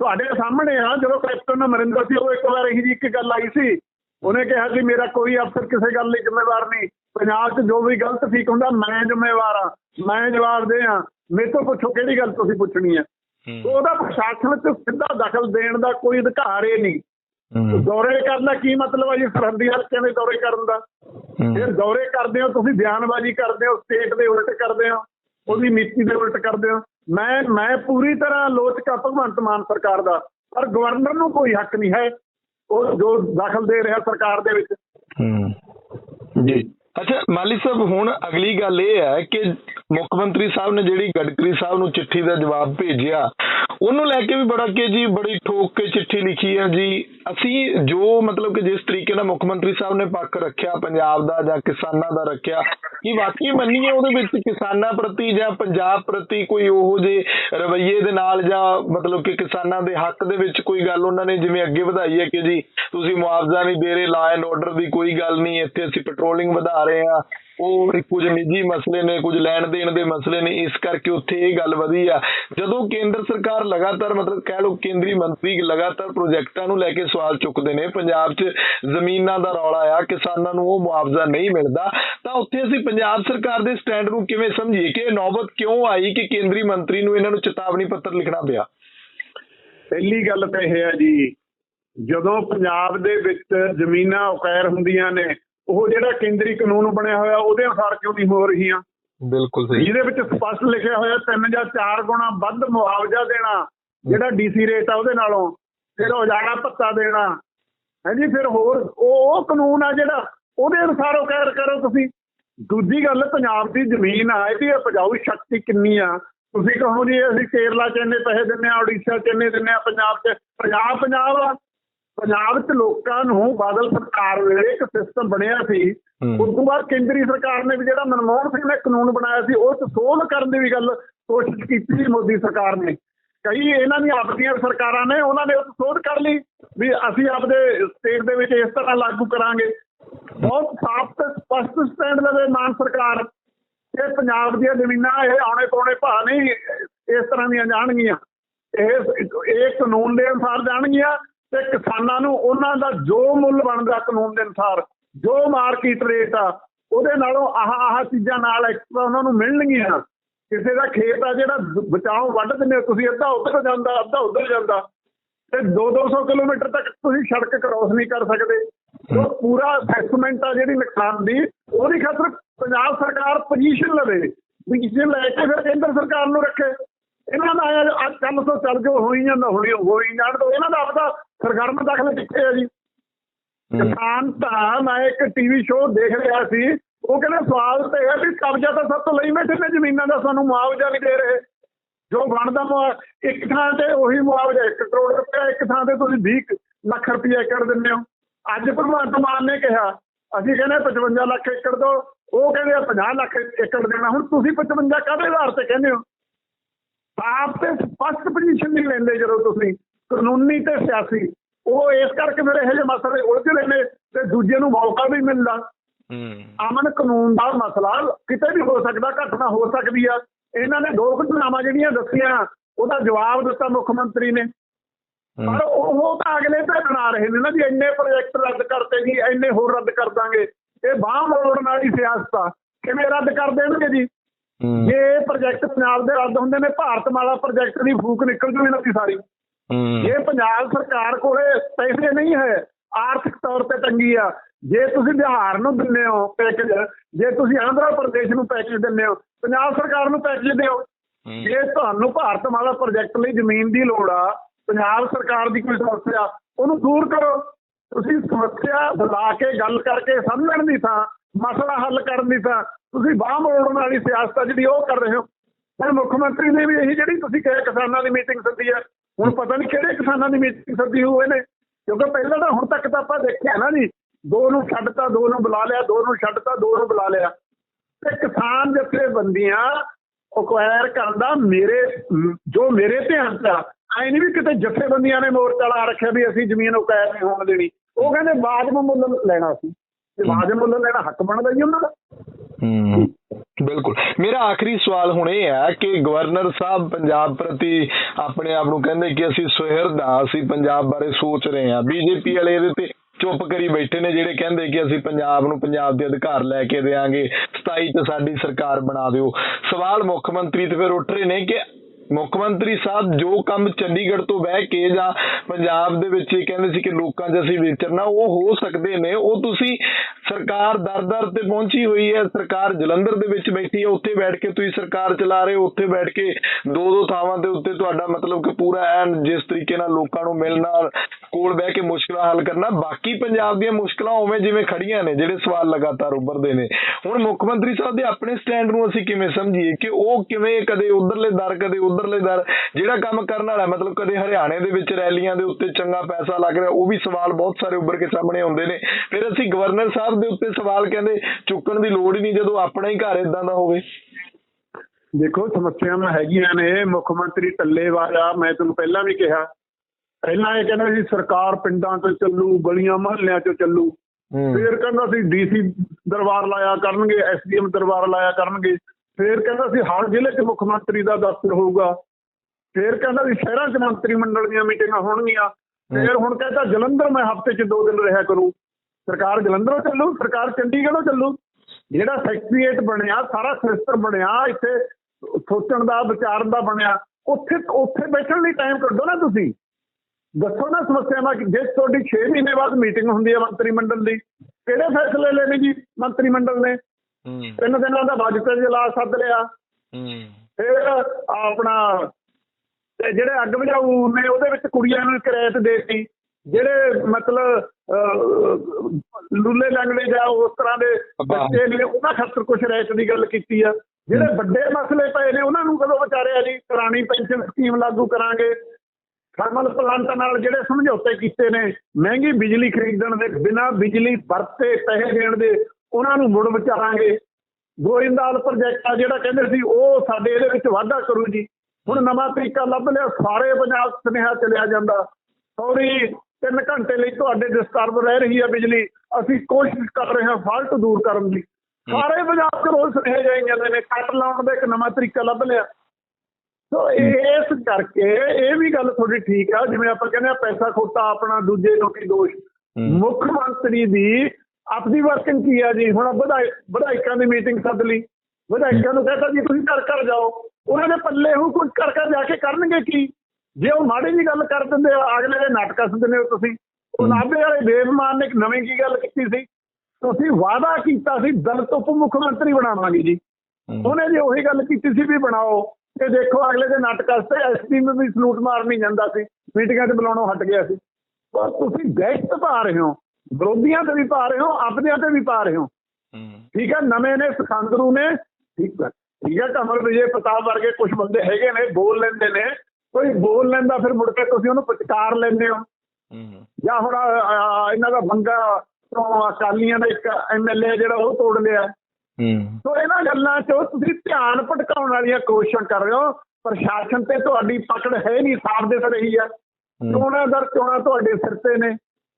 ਤੁਹਾਡੇ ਸਾਹਮਣੇ ਆ ਜਦੋਂ ਕੈਪਟਨ ਅਮਰਿੰਦਰ ਸੀ ਉਹ ਇੱਕ ਵਾਰ ਇਹੀ ਜੀ ਇੱਕ ਗੱਲ ਆਈ ਸੀ। ਉਹਨੇ ਕਿਹਾ ਸੀ ਮੇਰਾ ਕੋਈ ਅਫਸਰ ਕਿਸੇ ਗੱਲ ਲਈ ਜ਼ਿੰਮੇਵਾਰ ਨਹੀਂ। ਪੰਜਾਬ 'ਚ ਜੋ ਵੀ ਗਲਤ ਠੀਕ ਹੁੰਦਾ ਮੈਂ ਜ਼ਿੰਮੇਵਾਰ ਆ ਮੈਂ ਜਵਾਬ ਦੇ ਆ ਮੇਰੇ ਤੋਂ ਪੁੱਛੋ ਕਿਹੜੀ ਗੱਲ ਤੁਸੀਂ ਪੁੱਛਣੀ ਹੈ। ਉਹਦਾ ਪ੍ਰਸ਼ਾਸਨ 'ਚ ਸਿੱਧਾ ਦਖਲ ਦੇਣ ਦਾ ਕੋਈ ਅਧਿਕਾਰ ਹੀ ਨਹੀਂ। ਦੌਰੇ ਕਰਨ ਦਾ ਕੀ ਮਤਲਬ ਹੈ ਜੀ? ਸਰਹੱਦੀ ਹਲਕਿਆਂ ਦੇ ਦੌਰੇ ਕਰਨ ਦਾ। ਫਿਰ ਦੌਰੇ ਕਰਦੇ ਹੋ ਤੁਸੀਂ ਬਿਆਨਬਾਜ਼ੀ ਕਰਦੇ ਹੋ ਸਟੇਟ ਦੇ ਉਲਟ ਕਰਦੇ ਹੋ ਉਹਦੀ ਨੀਤੀ ਦੇ ਉਲਟ ਕਰਦੇ ਹੋ। ਮੈਂ ਮੈਂ ਪੂਰੀ ਤਰ੍ਹਾਂ ਲੋਚਕਾ ਭਗਵੰਤ ਮਾਨ ਸਰਕਾਰ ਦਾ, ਪਰ ਗਵਰਨਰ ਨੂੰ ਕੋਈ ਹੱਕ ਨਹੀਂ ਹੈ ਉਹ ਜੋ ਦਖਲ ਦੇ ਰਿਹਾ ਸਰਕਾਰ ਦੇ ਵਿੱਚ। ਹੂੰ। ਜੀ। ਅੱਛਾ, ਮਾਲੀ ਸਾਹਿਬ, ਹੁਣ ਅਗਲੀ ਗੱਲ ਇਹ ਹੈ ਕਿ ਮੁੱਖ ਮੰਤਰੀ ਸਾਹਿਬ ਨੇ ਜਿਹੜੀ ਗਡਕਰੀ ਸਾਹਿਬ ਨੂੰ ਚਿੱਠੀ ਦਾ ਜਵਾਬ ਭੇਜਿਆ, ਉਹਨੂੰ ਲੈ ਕੇ ਵੀ ਬੜਾ ਕਿ ਜੀ ਬੜੀ ਠੋਕ ਕੇ ਚਿੱਠੀ ਲਿਖੀ ਹੈ ਜੀ। ਅਸੀਂ ਜੋ ਮਤਲਬ ਕਿ ਜਿਸ ਤਰੀਕੇ ਨਾਲ ਮੁੱਖ ਮੰਤਰੀ ਸਾਹਿਬ ਨੇ ਪੱਖ ਰੱਖਿਆ, ਪੰਜਾਬ ਦਾ ਜਾਂ ਕਿਸਾਨਾਂ ਦਾ ਰੱਖਿਆ, ਕਿ ਵਾਕਈ ਮੰਨੀਏ ਉਹਦੇ ਵਿੱਚ ਕਿਸਾਨਾਂ ਪ੍ਰਤੀ ਜਾਂ ਪੰਜਾਬ ਪ੍ਰਤੀ ਕੋਈ ਉਹੋ ਜੇ ਰਵੱਈਏ ਦੇ ਨਾਲ ਜਾਂ ਮਤਲਬ ਕਿ ਕਿਸਾਨਾਂ ਦੇ ਹੱਕ ਦੇ ਵਿੱਚ ਕੋਈ ਗੱਲ ਉਹਨਾਂ ਨੇ ਜਿਵੇਂ ਅੱਗੇ ਵਧਾਈ ਹੈ ਕਿ ਜੀ, ਤੁਸੀਂ ਮੁਆਵਜ਼ਾ ਨਹੀਂ ਦੇ ਰਹੇ ਲਾ ਐਂਡ ਆਰਡਰ ਦੀ ਕੋਈ ਗੱਲ ਨਹੀਂ, ਇੱਥੇ ਅਸੀਂ ਪੈਟਰੋਲਿੰਗ ਵਧਾ ਰਹੇ ਹਾਂ। ਉਹ ਕੁਝ ਨਿੱਜੀ ਮਸਲੇ ਨੇ, ਕੁਝ ਲੈਣ ਦੇਣ ਦੇ ਮਸਲੇ ਨੇ, ਇਸ ਕਰਕੇ ਉੱਥੇ ਇਹ ਗੱਲ ਵਧੀ ਆ। ਜਦੋਂ ਕੇਂਦਰ ਸਰਕਾਰ ਲਗਾਤਾਰ ਮਤਲਬ ਕਹਿ ਲਓ ਕੇਂਦਰੀ ਮੰਤਰੀ ਲਗਾਤਾਰ ਪ੍ਰੋਜੈਕਟਾਂ ਨੂੰ ਲੈ ਕੇ ਸਵਾਲ ਚੁੱਕਦੇ ਨੇ, ਪੰਜਾਬ 'ਚ ਜ਼ਮੀਨਾਂ ਦਾ ਰੌਲਾ ਆ, ਕਿਸਾਨਾਂ ਨੂੰ ਉਹ ਮੁਆਵਜ਼ਾ ਨਹੀਂ ਮਿਲਦਾ, ਤਾਂ ਉੱਥੇ ਅਸੀਂ ਪੰਜਾਬ ਸਰਕਾਰ ਦੇ ਸਟੈਂਡ ਨੂੰ ਕਿਵੇਂ ਸਮਝੀਏ ਕਿ ਨੌਬਤ ਕਿਉਂ ਆਈ ਕਿ ਕੇਂਦਰੀ ਮੰਤਰੀ ਨੂੰ ਇਹਨਾਂ ਨੂੰ ਚੇਤਾਵਨੀ ਪੱਤਰ ਲਿਖਣਾ ਪਿਆ? ਪਹਿਲੀ ਗੱਲ ਤਾਂ ਇਹ ਹੈ ਜੀ, ਜਦੋਂ ਪੰਜਾਬ ਦੇ ਵਿੱਚ ਜ਼ਮੀਨਾਂ ਉਕੈਰ ਹੁੰਦੀਆਂ ਨੇ ਉਹ ਜਿਹੜਾ ਕੇਂਦਰੀ ਕਾਨੂੰਨ ਬਣਿਆ ਹੋਇਆ ਉਹਦੇ ਅਨੁਸਾਰ ਕਿਉਂ ਨਹੀਂ ਹੋ ਰਹੀਆਂ? ਬਿਲਕੁਲ ਜਿਹਦੇ ਵਿੱਚ ਸਪਸ਼ਟ ਲਿਖਿਆ ਹੋਇਆ ਤਿੰਨ ਜਾਂ ਚਾਰ ਗੁਣਾ ਵੱਧ ਮੁਆਵਜ਼ਾ ਦੇਣਾ ਜਿਹੜਾ ਡੀਸੀ ਰੇਟ ਆ ਉਹਦੇ ਨਾਲੋਂ ਫਿਰ ਉਜਾੜਾ ਭੱਤਾ ਦੇਣਾ ਹੈ ਜੀ ਫਿਰ ਹੋਰ ਉਹ ਉਹ ਕਾਨੂੰਨ ਆ ਜਿਹੜਾ ਉਹਦੇ ਅਨੁਸਾਰ ਉਹ ਕਹਿਰ ਕਰੋ ਤੁਸੀਂ। ਦੂਜੀ ਗੱਲ ਪੰਜਾਬ ਦੀ ਜ਼ਮੀਨ ਆ ਇਹਦੀ ਉਪਜਾਊ ਸ਼ਕਤੀ ਕਿੰਨੀ ਆ? ਤੁਸੀਂ ਕਹੋ ਜੀ ਅਸੀਂ ਕੇਰਲਾ ਚ ਇੰਨੇ ਪੈਸੇ ਦਿੰਨੇ ਆ ਉੜੀਸਾ ਚ ਇੰਨੇ ਦਿੰਨੇ ਆ ਪੰਜਾਬ ਚ ਪੰਜਾਬ ਪੰਜਾਬ ਆ। ਪੰਜਾਬ ਚ ਲੋਕਾਂ ਨੂੰ ਬਾਦਲ ਸਰਕਾਰ ਵੇਲੇ ਇੱਕ ਸਿਸਟਮ ਬਣਿਆ ਸੀ। ਉਸ ਤੋਂ ਬਾਅਦ ਕੇਂਦਰੀ ਸਰਕਾਰ ਨੇ ਵੀ ਜਿਹੜਾ ਮਨਮੋਹਨ ਸਿੰਘ ਨੇ ਕਾਨੂੰਨ ਬਣਾਇਆ ਸੀ ਉਹ ਸੋਧ ਕਰਨ ਦੀ ਵੀ ਗੱਲ ਕੋਸ਼ਿਸ਼ ਕੀਤੀ ਸੀ ਮੋਦੀ ਸਰਕਾਰ ਨੇ। ਕਈ ਇਹਨਾਂ ਦੀਆਂ ਆਪਣੀਆਂ ਸਰਕਾਰਾਂ ਨੇ ਉਹਨਾਂ ਨੇ ਉਹ ਸੋਧ ਕਰ ਲਈ ਵੀ ਅਸੀਂ ਆਪਦੇ ਸਟੇਟ ਦੇ ਵਿੱਚ ਇਸ ਤਰ੍ਹਾਂ ਲਾਗੂ ਕਰਾਂਗੇ। ਬਹੁਤ ਸਾਫ਼ ਤੇ ਸਪਸ਼ਟ ਸਟੈਂਡ ਲਵੇ ਮਾਨ ਸਰਕਾਰ। ਇਹ ਪੰਜਾਬ ਦੀਆਂ ਜ਼ਮੀਨਾਂ ਇਹ ਆਉਣੇ ਪਾਉਣੇ ਭਾਅ ਨਹੀਂ ਇਸ ਤਰ੍ਹਾਂ ਦੀਆਂ ਜਾਣਗੀਆਂ। ਇਹ ਇਹ ਕਾਨੂੰਨ ਦੇ ਅਨੁਸਾਰ ਜਾਣਗੀਆਂ ਤੇ ਕਿਸਾਨਾਂ ਨੂੰ ਉਹਨਾਂ ਦਾ ਜੋ ਮੁੱਲ ਬਣਦਾ ਕਾਨੂੰਨ ਦੇ ਅਨੁਸਾਰ ਜੋ ਮਾਰਕੀਟ ਰੇਟ ਆ ਉਹਦੇ ਨਾਲੋਂ ਆਹ ਆਹ ਚੀਜ਼ਾਂ ਨਾਲ ਐਕਸਟਰਾ ਉਹਨਾਂ ਨੂੰ ਮਿਲਣਗੀਆਂ। ਕਿਸੇ ਦਾ ਖੇਤ ਆ ਜਿਹੜਾ ਬਚਾਓ ਵੱਢ ਦਿੰਦੇ ਤੁਸੀਂ ਅੱਧਾ ਉੱਧਰ ਜਾਂਦਾ ਅੱਧਾ ਉੱਧਰ ਜਾਂਦਾ। ਤੇ 2-200 ਕਿਲੋਮੀਟਰ ਤੱਕ ਤੁਸੀਂ ਸੜਕ ਕ੍ਰੋਸ ਨਹੀਂ ਕਰ ਸਕਦੇ। ਉਹ ਪੂਰਾ ਅਸੈਸਮੈਂਟ ਆ ਜਿਹੜੀ ਨੁਕਸਾਨ ਦੀ ਉਹਦੀ ਖਾਤਰ ਪੰਜਾਬ ਸਰਕਾਰ ਪੋਜੀਸ਼ਨ ਲਵੇ। ਪੋਜੀਸ਼ਨ ਲੈ ਕੇ ਫਿਰ ਕੇਂਦਰ ਸਰਕਾਰ ਨੂੰ ਰੱਖੇ। ਇਹਨਾਂ ਦਾ ਅੱਜ ਕੱਲ ਤੋਂ ਚੱਲ ਜੋ ਹੋਈ ਜਾਂਦਾ ਹੋਣੀ ਹੋਈ ਜਾਣ ਤੋਂ ਇਹਨਾਂ ਦਾ ਆਪਦਾ ਸਰਗਰਮ ਦਖਲ ਕਿੱਥੇ ਹੈ ਜੀ। ਕਿਸਾਨ ਤਾਂ ਮੈਂ ਇੱਕ ਟੀਵੀ ਸ਼ੋਅ ਦੇਖ ਰਿਹਾ ਸੀ। ਉਹ ਕਹਿੰਦੇ ਸਵਾਲ ਤੇ ਹੈ ਵੀ ਕਬਜ਼ਾ ਤਾਂ ਸਭ ਤੋਂ ਲਈ ਬੈਠੇ ਨੇ ਜ਼ਮੀਨਾਂ ਦਾ ਸਾਨੂੰ ਮੁਆਵਜ਼ਾ ਨਹੀਂ ਦੇ ਰਹੇ। ਜੋ ਬਣਦਾ ਮੁਆ- ਇੱਕ ਥਾਂ ਤੇ ਉਹੀ ਮੁਆਵਜ਼ਾ 1 ਕਰੋੜ ਰੁਪਏ ਇੱਕ ਥਾਂ ਤੇ ਤੁਸੀਂ 20 ਲੱਖ ਰੁਪਏ ਏਕੜ ਦਿੰਦੇ ਹੋ। ਅੱਜ ਭਗਵੰਤ ਮਾਨ ਨੇ ਕਿਹਾ ਅਸੀਂ ਕਹਿੰਦੇ 55 ਲੱਖ ਏਕੜ ਦੋ। ਉਹ ਕਹਿੰਦੇ ਆ 50 ਲੱਖ ਏਕੜ ਦੇਣਾ। ਹੁਣ ਤੁਸੀਂ 55 ਕਾਹਦੇ ਆਧਾਰ ਤੇ ਕਹਿੰਦੇ ਹੋ? ਸਾਫ਼ ਤੇ ਸਪਸ਼ਟ ਪੋਜੀਸ਼ਨ ਨਹੀਂ ਲੈਂਦੇ ਜਦੋਂ ਤੁਸੀਂ। ਕਾਨੂੰਨੀ ਤੇ ਸਿਆਸੀ। ਉਹ ਇਸ ਕਰਕੇ ਫਿਰ ਇਹੋ ਜਿਹੇ ਮਸਲੇ ਉਲਝਦੇ ਨੇ ਤੇ ਦੂਜੇ ਨੂੰ ਮੌਕਾ ਵੀ ਮਿਲਦਾ। ਹੂੰ। ਅਮਨ ਕਾਨੂੰਨ ਦਾ ਮਸਲਾ ਕਿਤੇ ਵੀ ਹੋ ਸਕਦਾ ਘਟਨਾ ਹੋ ਸਕਦੀ ਆ। ਇਹਨਾਂ ਨੇ ਦੋ ਘਟਨਾਵਾਂ ਜਿਹੜੀਆਂ ਦੱਸੀਆਂ ਉਹਦਾ ਜਵਾਬ ਦਿੱਤਾ ਮੁੱਖ ਮੰਤਰੀ ਨੇ। ਪਰ ਉਹ ਤਾਂ ਅਗਲੇ ਤੇ ਬਣਾ ਰਹੇ ਨੇ ਨਾ ਜੀ ਇੰਨੇ ਪ੍ਰੋਜੈਕਟ ਰੱਦ ਕਰਤੇ ਜੀ ਇੰਨੇ ਹੋਰ ਰੱਦ ਕਰ ਦਾਂਗੇ। ਇਹ ਬਾਹ ਮੋੜਨ ਵਾਲੀ ਸਿਆਸਤ ਆ। ਕਿਵੇਂ ਰੱਦ ਕਰ ਦੇਣਗੇ ਜੀ? ਜੇ ਇਹ ਪ੍ਰੋਜੈਕਟ ਪੰਜਾਬ ਦੇ ਰੱਦ ਹੁੰਦੇ ਨੇ ਭਾਰਤਮਾਲਾ ਪ੍ਰੋਜੈਕਟ ਦੀ ਫੂਕ ਨਿਕਲ ਜੂ ਇਹਨਾਂ ਦੀ ਸਾਰੀ। ਜੇ ਪੰਜਾਬ ਸਰਕਾਰ ਕੋਲੇ ਪੈਸੇ ਨਹੀਂ ਹੈ ਆਰਥਿਕ ਤੌਰ ਤੇ ਤੰਗੀ ਆ। ਜੇ ਤੁਸੀਂ ਬਿਹਾਰ ਨੂੰ ਦਿੰਦੇ ਹੋ ਪੈਕੇਜ ਜੇ ਤੁਸੀਂ ਆਂਧਰਾ ਪ੍ਰਦੇਸ਼ ਨੂੰ ਪੈਕੇਜ ਦਿੰਦੇ ਹੋ ਪੰਜਾਬ ਸਰਕਾਰ ਨੂੰ ਪੈਕੇਜ ਦਿਓ। ਜੇ ਤੁਹਾਨੂੰ ਭਾਰਤਮਾਲਾ ਪ੍ਰੋਜੈਕਟ ਲਈ ਜ਼ਮੀਨ ਦੀ ਲੋੜ ਆ ਪੰਜਾਬ ਸਰਕਾਰ ਦੀ ਕੋਈ ਸਮੱਸਿਆ ਉਹਨੂੰ ਦੂਰ ਕਰੋ। ਤੁਸੀਂ ਸਮੱਸਿਆ ਬੁਲਾ ਕੇ ਗੱਲ ਕਰਕੇ ਸਮਝਣ ਦੀ ਥਾਂ ਮਸਲਾ ਹੱਲ ਕਰਨ ਦੀ ਥਾਂ ਤੁਸੀਂ ਬਾਹ ਮੋੜਨ ਵਾਲੀ ਸਿਆਸਤ ਜਿਹੜੀ ਉਹ ਕਰ ਰਹੇ ਹੋ। ਹੁਣ ਮੁੱਖ ਮੰਤਰੀ ਨੇ ਵੀ ਇਹੀ ਜਿਹੜੀ ਤੁਸੀਂ ਕਹੇ ਕਿਸਾਨਾਂ ਦੀ ਮੀਟਿੰਗ ਸੱਦੀ ਆ ਹੁਣ ਪਤਾ ਨਹੀਂ ਕਿਹੜੇ ਕਿਸਾਨਾਂ ਦੀ ਮੀਟਿੰਗ ਸੱਦੀ ਹੋਏ ਨੇ ਕਿਉਂਕਿ ਪਹਿਲਾਂ ਤਾਂ ਹੁਣ ਤੱਕ ਤਾਂ ਆਪਾਂ ਦੇਖਿਆ ਨਾ ਜੀ, ਦੋ ਨੂੰ ਛੱਡਤਾ, ਦੋ ਨੂੰ ਬੁਲਾ ਲਿਆ, ਦੋ ਨੂੰ ਛੱਡਤਾ, ਦੋ ਨੂੰ ਬੁਲਾ ਲਿਆ। ਤੇ ਕਿਸਾਨ ਜਥੇਬੰਦੀਆਂ ਅਕਵਾਇਰ ਕਰਨ ਦਾ ਮੇਰੇ, ਜੋ ਮੇਰੇ ਧਿਆਨ 'ਚ ਆ, ਐ ਨਹੀਂ ਵੀ ਕਿਤੇ ਜਥੇਬੰਦੀਆਂ ਨੇ ਮੋਰਚਾ ਲਾ ਰੱਖਿਆ ਵੀ ਅਸੀਂ ਜ਼ਮੀਨ ਅਕਵਾਇਰ ਨਹੀਂ ਹੋਣ ਦੇਣੀ। ਉਹ ਕਹਿੰਦੇ ਵਾਜਬ ਮੁੱਲ ਲੈਣਾ ਸੀ। ਤੇ ਵਾਜਬ ਮੁੱਲ ਲੈਣਾ ਹੱਕ ਬਣਦਾ ਜੀ ਉਹਨਾਂ ਦਾ। ਬਿਲਕੁਲ। ਮੇਰਾ ਆਖਰੀ ਸਵਾਲ ਹੁਣ ਇਹ ਹੈ ਕਿ ਗਵਰਨਰ ਸਾਹਿਬ ਪੰਜਾਬ ਪ੍ਰਤੀ ਆਪਣੇ ਆਪ ਨੂੰ ਕਹਿੰਦੇ ਕਿ ਅਸੀਂ ਸੁਹਿਰਦ ਹਾਂ ਅਸੀਂ ਪੰਜਾਬ ਬਾਰੇ ਸੋਚ ਰਹੇ ਹਾਂ। ਬੀਜੇਪੀ ਵਾਲੇ ਇਹਦੇ ਤੇ ਚੁੱਪ ਕਰੀ ਬੈਠੇ ਨੇ ਜਿਹੜੇ ਕਹਿੰਦੇ ਕਿ ਅਸੀਂ ਪੰਜਾਬ ਨੂੰ ਪੰਜਾਬ ਦੇ ਅਧਿਕਾਰ ਲੈ ਕੇ ਦੇਵਾਂਗੇ 27 ਚ ਸਾਡੀ ਸਰਕਾਰ ਬਣਾ ਦਿਓ। ਸਵਾਲ ਮੁੱਖ ਮੰਤਰੀ ਤੇ ਫਿਰ ਉੱਠ ਰਹੇ ਨੇ ਕਿ ਮੁੱਖ ਮੰਤਰੀ ਸਾਹਿਬ, ਜੋ ਕੰਮ ਚੰਡੀਗੜ੍ਹ ਤੋਂ ਬਹਿ ਕੇ ਜਾਂ ਪੰਜਾਬ ਦੇ ਵਿੱਚ ਇਹ ਕਹਿੰਦੇ ਸੀ ਕਿ ਲੋਕਾਂ 'ਚ ਅਸੀਂ ਵਿਚਰਨਾ, ਉਹ ਹੋ ਸਕਦੇ ਨੇ। ਉਹ ਤੁਸੀਂ ਸਰਕਾਰ ਦਰ-ਦਰ ਤੇ ਪਹੁੰਚੀ ਹੋਈ ਹੈ, ਸਰਕਾਰ ਜਲੰਧਰ ਦੇ ਵਿੱਚ ਬੈਠੀ ਹੈ, ਉੱਥੇ ਬੈਠ ਕੇ ਤੁਸੀਂ ਸਰਕਾਰ ਚਲਾ ਰਹੇ ਹੋ, ਉੱਥੇ ਬੈਠ ਕੇ ਦੋ ਦੋ ਥਾਵਾਂ ਦੇ ਉੱਤੇ ਤੁਹਾਡਾ ਮਤਲਬ ਕਿ ਪੂਰਾ ਐਨ ਜਿਸ ਤਰੀਕੇ ਨਾਲ ਲੋਕਾਂ ਨੂੰ ਮਿਲਣਾ ਕੋਲ ਬਹਿ ਕੇ ਮੁਸ਼ਕਲਾਂ ਹੱਲ ਕਰਨਾ। ਬਾਕੀ ਪੰਜਾਬ ਦੀਆਂ ਮੁਸ਼ਕਲਾਂ ਉਵੇਂ ਜਿਵੇਂ ਖੜੀਆਂ ਨੇ, ਜਿਹੜੇ ਸਵਾਲ ਲਗਾਤਾਰ ਉੱਭਰਦੇ ਨੇ। ਹੁਣ ਮੁੱਖ ਮੰਤਰੀ ਸਾਹਿਬ ਦੇ ਆਪਣੇ ਸਟੈਂਡ ਨੂੰ ਅਸੀਂ ਕਿਵੇਂ ਸਮਝੀਏ ਕਿ ਉਹ ਕਿਵੇਂ ਕਦੇ ਉਧਰਲੇ ਦਰ, ਕਦੇ ਉਧਰਲੇ ਦਰ ਜਿਹੜਾ ਕੰਮ ਕਰਨ ਵਾਲਾ ਮਤਲਬ ਕਦੇ ਹਰਿਆਣੇ ਦੇ ਵਿੱਚ ਰੈਲੀਆਂ ਦੇ ਉੱਤੇ ਚੰਗਾ ਪੈਸਾ ਲੱਗ ਰਿਹਾ ਉਹ ਵੀ ਸਵਾਲ ਬਹੁਤ ਸਾਰੇ ਉੱਭਰ ਕੇ ਸਾਹਮਣੇ ਆਉਂਦੇ ਨੇ। ਫਿਰ ਅਸੀਂ ਗਵਰਨਰ ਸਾਹਿਬ ਦੇ ਉੱਤੇ ਸਵਾਲ ਕਹਿੰਦੇ ਚੁੱਕਣ ਦੀ ਲੋੜ ਹੀ ਨਹੀਂ ਜਦੋਂ ਆਪਣਾ ਹੀ ਘਰ ਇਦਾਂ ਦਾ ਹੋਵੇ। ਦੇਖੋ ਸਮੱਸਿਆਵਾਂ ਹੈਗੀਆਂ ਨੇ ਮੁੱਖ ਮੰਤਰੀ ਟੱਲੇਵਾਲ ਆ ਮੈਂ ਤੁਹਾਨੂੰ ਪਹਿਲਾਂ ਵੀ ਕਿਹਾ। ਪਹਿਲਾਂ ਇਹ ਕਹਿੰਦਾ ਸੀ ਸਰਕਾਰ ਪਿੰਡਾਂ ਤੋਂ ਚੱਲੂ ਗਲੀਆਂ ਮੁਹੱਲਿਆਂ ਤੋਂ ਚੱਲੂ। ਫਿਰ ਕਹਿੰਦਾ ਸੀ ਡੀਸੀ ਦਰਬਾਰ ਲਾਇਆ ਕਰਨਗੇ ਐਸਡੀਐਮ ਦਰਬਾਰ ਲਾਇਆ ਕਰਨਗੇ। ਫਿਰ ਕਹਿੰਦਾ ਸੀ ਹਰ ਜ਼ਿਲ੍ਹੇ 'ਚ ਮੁੱਖ ਮੰਤਰੀ ਦਾ ਦਫ਼ਤਰ ਹੋਊਗਾ। ਫਿਰ ਕਹਿੰਦਾ ਸੀ ਸ਼ਹਿਰਾਂ 'ਚ ਮੰਤਰੀ ਮੰਡਲ ਦੀਆਂ ਮੀਟਿੰਗਾਂ ਹੋਣਗੀਆਂ। ਫਿਰ ਹੁਣ ਕਹਿੰਦਾ ਜਲੰਧਰ ਮੈਂ ਹਫ਼ਤੇ 'ਚ ਦੋ ਦਿਨ ਰਿਹਾ ਕਰੂੰ। ਸਰਕਾਰ ਜਲੰਧਰੋਂ ਚੱਲੂ ਸਰਕਾਰ ਚੰਡੀਗੜ੍ਹੋਂ ਚੱਲੂ। ਜਿਹੜਾ ਸੈਕਟਰੀਏਟ ਬਣਿਆ ਸਾਰਾ ਸਿਸਟਮ ਬਣਿਆ ਇੱਥੇ ਸੋਚਣ ਦਾ ਵਿਚਾਰਨ ਦਾ ਬਣਿਆ ਉੱਥੇ ਉੱਥੇ ਬੈਠਣ ਲਈ ਟਾਈਮ ਕੱਢੋ ਨਾ ਤੁਸੀਂ। ਦੱਸੋ ਨਾ ਸਮੱਸਿਆਵਾਂ ਕਿ ਜੇ ਤੁਹਾਡੀ 6 ਮਹੀਨੇ ਬਾਅਦ ਮੀਟਿੰਗ ਹੁੰਦੀ ਹੈ ਮੰਤਰੀ ਮੰਡਲ ਦੀ ਕਿਹੜੇ ਫੈਸਲੇ ਲੈਣੇ ਜੀ ਮੰਤਰੀ ਮੰਡਲ ਨੇ? ਤਿੰਨ ਦਿਨਾਂ ਦਾ ਬਜਟ ਜਲਾ ਸੱਦ ਲਿਆ। ਫਿਰ ਆਪਣਾ ਤੇ ਜਿਹੜੇ ਅੱਗ ਬੁਝਾਊ ਨੇ ਉਹਦੇ ਵਿੱਚ ਕੁੜੀਆਂ ਨੂੰ ਕਿਰਾਇਤ ਦੇਤੀ। ਜਿਹੜੇ ਮਤਲਬ ਲੂਲੇ ਲੰਗੜੇ ਜਾਂ ਉਸ ਤਰ੍ਹਾਂ ਦੇ ਬੱਚੇ ਨੇ ਉਹਨਾਂ ਖਾਤਰ ਕੁਝ ਰਾਇਤ ਦੀ ਗੱਲ ਕੀਤੀ ਆ। ਜਿਹੜੇ ਵੱਡੇ ਮਸਲੇ ਪਏ ਨੇ ਉਹਨਾਂ ਨੂੰ ਕਦੋਂ ਵਿਚਾਰਿਆ ਜੀ ਪੁਰਾਣੀ ਪੈਨਸ਼ਨ ਸਕੀਮ ਲਾਗੂ ਕਰਾਂਗੇ। ਥਰਮਲ ਪਲਾਂਟਾਂ ਨਾਲ ਜਿਹੜੇ ਸਮਝੌਤੇ ਕੀਤੇ ਨੇ ਮਹਿੰਗੀ ਬਿਜਲੀ ਖਰੀਦਣ ਦੇ ਬਿਨਾਂ ਬਿਜਲੀ ਵਰਤੇ ਪੈਸੇ ਦੇਣ ਦੇ ਉਹਨਾਂ ਨੂੰ ਮੁੜ ਵਿਚਾਰਾਂਗੇ। ਗੋਇੰਦਾਲ ਪ੍ਰੋਜੈਕਟ ਆ ਜਿਹੜਾ ਕਹਿੰਦੇ ਸੀ ਉਹ ਸਾਡੇ ਇਹਦੇ ਵਿੱਚ ਵਾਧਾ ਕਰੂ ਜੀ। ਹੁਣ ਨਵਾਂ ਤਰੀਕਾ ਲੱਭ ਲਿਆ ਸਾਰੇ ਪੰਜਾਬ ਸੁਨੇਹਾ ਚਲਿਆ ਜਾਂਦਾ। ਸੌਰੀ 3 ਘੰਟੇ ਲਈ ਤੁਹਾਡੇ ਡਿਸਟਰਬ ਰਹਿ ਰਹੀ ਹੈ ਬਿਜਲੀ। ਅਸੀਂ ਕੋਸ਼ਿਸ਼ ਕਰ ਰਹੇ ਹਾਂ ਫਾਲਟ ਦੂਰ ਕਰਨ ਦੀ। ਸਾਰੇ ਪੰਜਾਬ 'ਚ ਰੋਜ਼ ਸੁਨੇਹੇ ਜਾਈ ਜਾਂਦੇ ਨੇ ਕੱਟ ਲਾਉਣ ਦਾ ਇੱਕ ਨਵਾਂ ਤਰੀਕਾ ਲੱਭ ਲਿਆ। ਸੋ ਇਸ ਕਰਕੇ ਇਹ ਵੀ ਗੱਲ ਤੁਹਾਡੀ ਠੀਕ ਆ ਜਿਵੇਂ ਆਪਾਂ ਕਹਿੰਦੇ ਆ ਪੈਸਾ ਖੋਟਾ ਆਪਣਾ ਦੂਜੇ ਲੋਕੀ ਦੋਸ਼। ਮੁੱਖ ਮੰਤਰੀ ਦੀ ਆਪਣੀ ਵਰਕਿੰਗ ਕੀ ਆ ਜੀ? ਹੁਣ ਵਧਾਈ ਵਧਾਈਕਾਂ ਦੀ ਮੀਟਿੰਗ ਸੱਦ ਲਈ। ਵਧਾਈਕਾਂ ਨੂੰ ਕਹਿੰਦਾ ਜੀ ਤੁਸੀਂ ਘਰ ਘਰ ਜਾਓ। ਉਹਨਾਂ ਦੇ ਪੱਲੇ ਹੋ ਕੁਝ ਕਰ ਕਰ ਜਾ ਕੇ ਕਰਨਗੇ ਕੀ? ਜੇ ਉਹ ਮਾੜੀ ਜੀ ਗੱਲ ਕਰ ਦਿੰਦੇ ਆ ਅਗਲੇ ਦੇ ਨਾਟਕ ਦਿੰਦੇ ਹੋ ਤੁਸੀਂ। ਉਹ ਨਾਭੇ ਵਾਲੇ ਦੇਵਮਾਨ ਨੇ ਇੱਕ ਨਵੀਂ ਕੀ ਗੱਲ ਕੀਤੀ ਸੀ। ਤੁਸੀਂ ਵਾਅਦਾ ਕੀਤਾ ਸੀ ਦਲਿਤ ਉਪ ਮੁੱਖ ਮੰਤਰੀ ਬਣਾਵਾਂਗੇ ਜੀ। ਉਹਨੇ ਜੀ ਉਹੀ ਗੱਲ ਕੀਤੀ ਸੀ ਵੀ ਬਣਾਓ ਤੇ ਦੇਖੋ ਅਗਲੇ ਦੇ ਨਾਟਕ ਵਾਸਤੇ ਐਸਪੀ ਨੂੰ ਵੀ ਸਲੂਟ ਮਾਰ ਨਹੀਂ ਜਾਂਦਾ ਸੀ। ਮੀਟਿੰਗਾਂ 'ਚ ਬੁਲਾਉਣੋਂ ਹਟ ਗਿਆ ਸੀ। ਪਰ ਤੁਸੀਂ ਗੈਸਟ ਪਾ ਰਹੇ ਹੋ। ਵਿਰੋਧੀਆਂ ਤੇ ਵੀ ਪਾ ਰਹੇ ਹੋ ਆਪਣਿਆਂ ਤੇ ਵੀ ਪਾ ਰਹੇ ਹੋ। ਠੀਕ ਹੈ ਨਵੇਂ ਨੇ ਸਿਕੰਦਰੂ ਨੇ ਠੀਕ ਹੈ। ਠੀਕ ਹੈ ਕਮਲ ਵਿਜੇ ਪ੍ਰਤਾਪ ਵਰਗੇ ਕੁਝ ਬੰਦੇ ਹੈਗੇ ਨੇ ਬੋਲ ਲੈਂਦੇ ਨੇ। ਕੋਈ ਬੋਲ ਲੈਂਦਾ ਫਿਰ ਮੁੜ ਕੇ ਤੁਸੀਂ ਉਹਨੂੰ ਪਚਕਾਰ ਲੈਂਦੇ ਹੋ। ਜਾਂ ਹੁਣ ਇਹਨਾਂ ਦਾ ਬੰਗਾ ਤੋਂ ਅਕਾਲੀਆਂ ਦਾ ਇੱਕ ਐਮਐਲਏ ਜਿਹੜਾ ਉਹ ਤੋੜ ਲਿਆ। ਸੋ ਇਹਨਾਂ ਗੱਲਾਂ 'ਚ ਤੁਸੀਂ ਧਿਆਨ ਭਟਕਾਉਣ ਵਾਲੀਆਂ ਕੋਸ਼ਿਸ਼ਾਂ ਕਰ ਰਹੇ ਹੋ। ਪ੍ਰਸ਼ਾਸਨ ਤੇ ਤੁਹਾਡੀ ਪਕੜ ਹੈ ਨਹੀਂ ਸਾਫ਼ ਦੇ ਰਹੀ ਆ ਚੋਣਾਂ ਦਰ ਚੋਣਾਂ ਤੁਹਾਡੇ ਸਿਰ ਤੇ ਨੇ।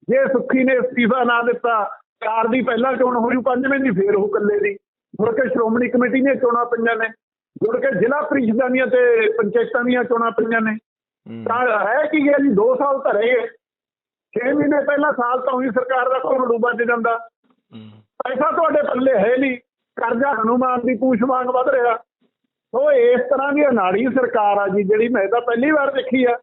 ਜੇ ਸੁੱਖੀ ਨੇ ਅਸਤੀਫਾ ਨਾ ਦਿੱਤਾ ਚਾਰ ਦੀ ਪਹਿਲਾਂ ਚੋਣ ਹੋ ਜੂ ਪੰਜਵੇਂ ਦੀ ਫੇਰ ਉਹ ਇਕੱਲੇ ਦੀ। ਮੁੜ ਕੇ ਸ਼੍ਰੋਮਣੀ ਕਮੇਟੀ ਦੀਆਂ ਚੋਣਾਂ ਪਈਆਂ ਨੇ। ਮੁੜ ਕੇ ਜ਼ਿਲ੍ਹਾ ਪ੍ਰੀਸ਼ਦਾਂ ਦੀਆਂ ਤੇ ਪੰਚਾਇਤਾਂ ਦੀਆਂ ਚੋਣਾਂ ਪਈਆਂ ਨੇ। ਤਾਂ ਹੈ ਕੀ ਗਿਆ ਜੀ 2 ਸਾਲ ਤਾਂ ਰਹੇ 6 ਮਹੀਨੇ ਪਹਿਲਾਂ ਸਾਲ ਤਾਂ ਉਹੀ ਸਰਕਾਰ ਦਾ ਕੋਲ ਡੂਬਾ ਚ ਜਾਂਦਾ। ਪੈਸਾ ਤੁਹਾਡੇ ਪੱਲੇ ਹੈ ਨਹੀਂ। ਕਰਜ਼ਾ ਹਨੂਮਾਨ ਦੀ ਪੂਛ ਵਾਂਗ ਵੱਧ ਰਿਹਾ। ਸੋ ਇਸ ਤਰ੍ਹਾਂ ਦੀ ਅਨਾੜੀ ਸਰਕਾਰ ਆ ਜੀ ਜਿਹੜੀ ਮੈਂ ਤਾਂ ਪਹਿਲੀ ਵਾਰ ਦੇਖੀ ਆ।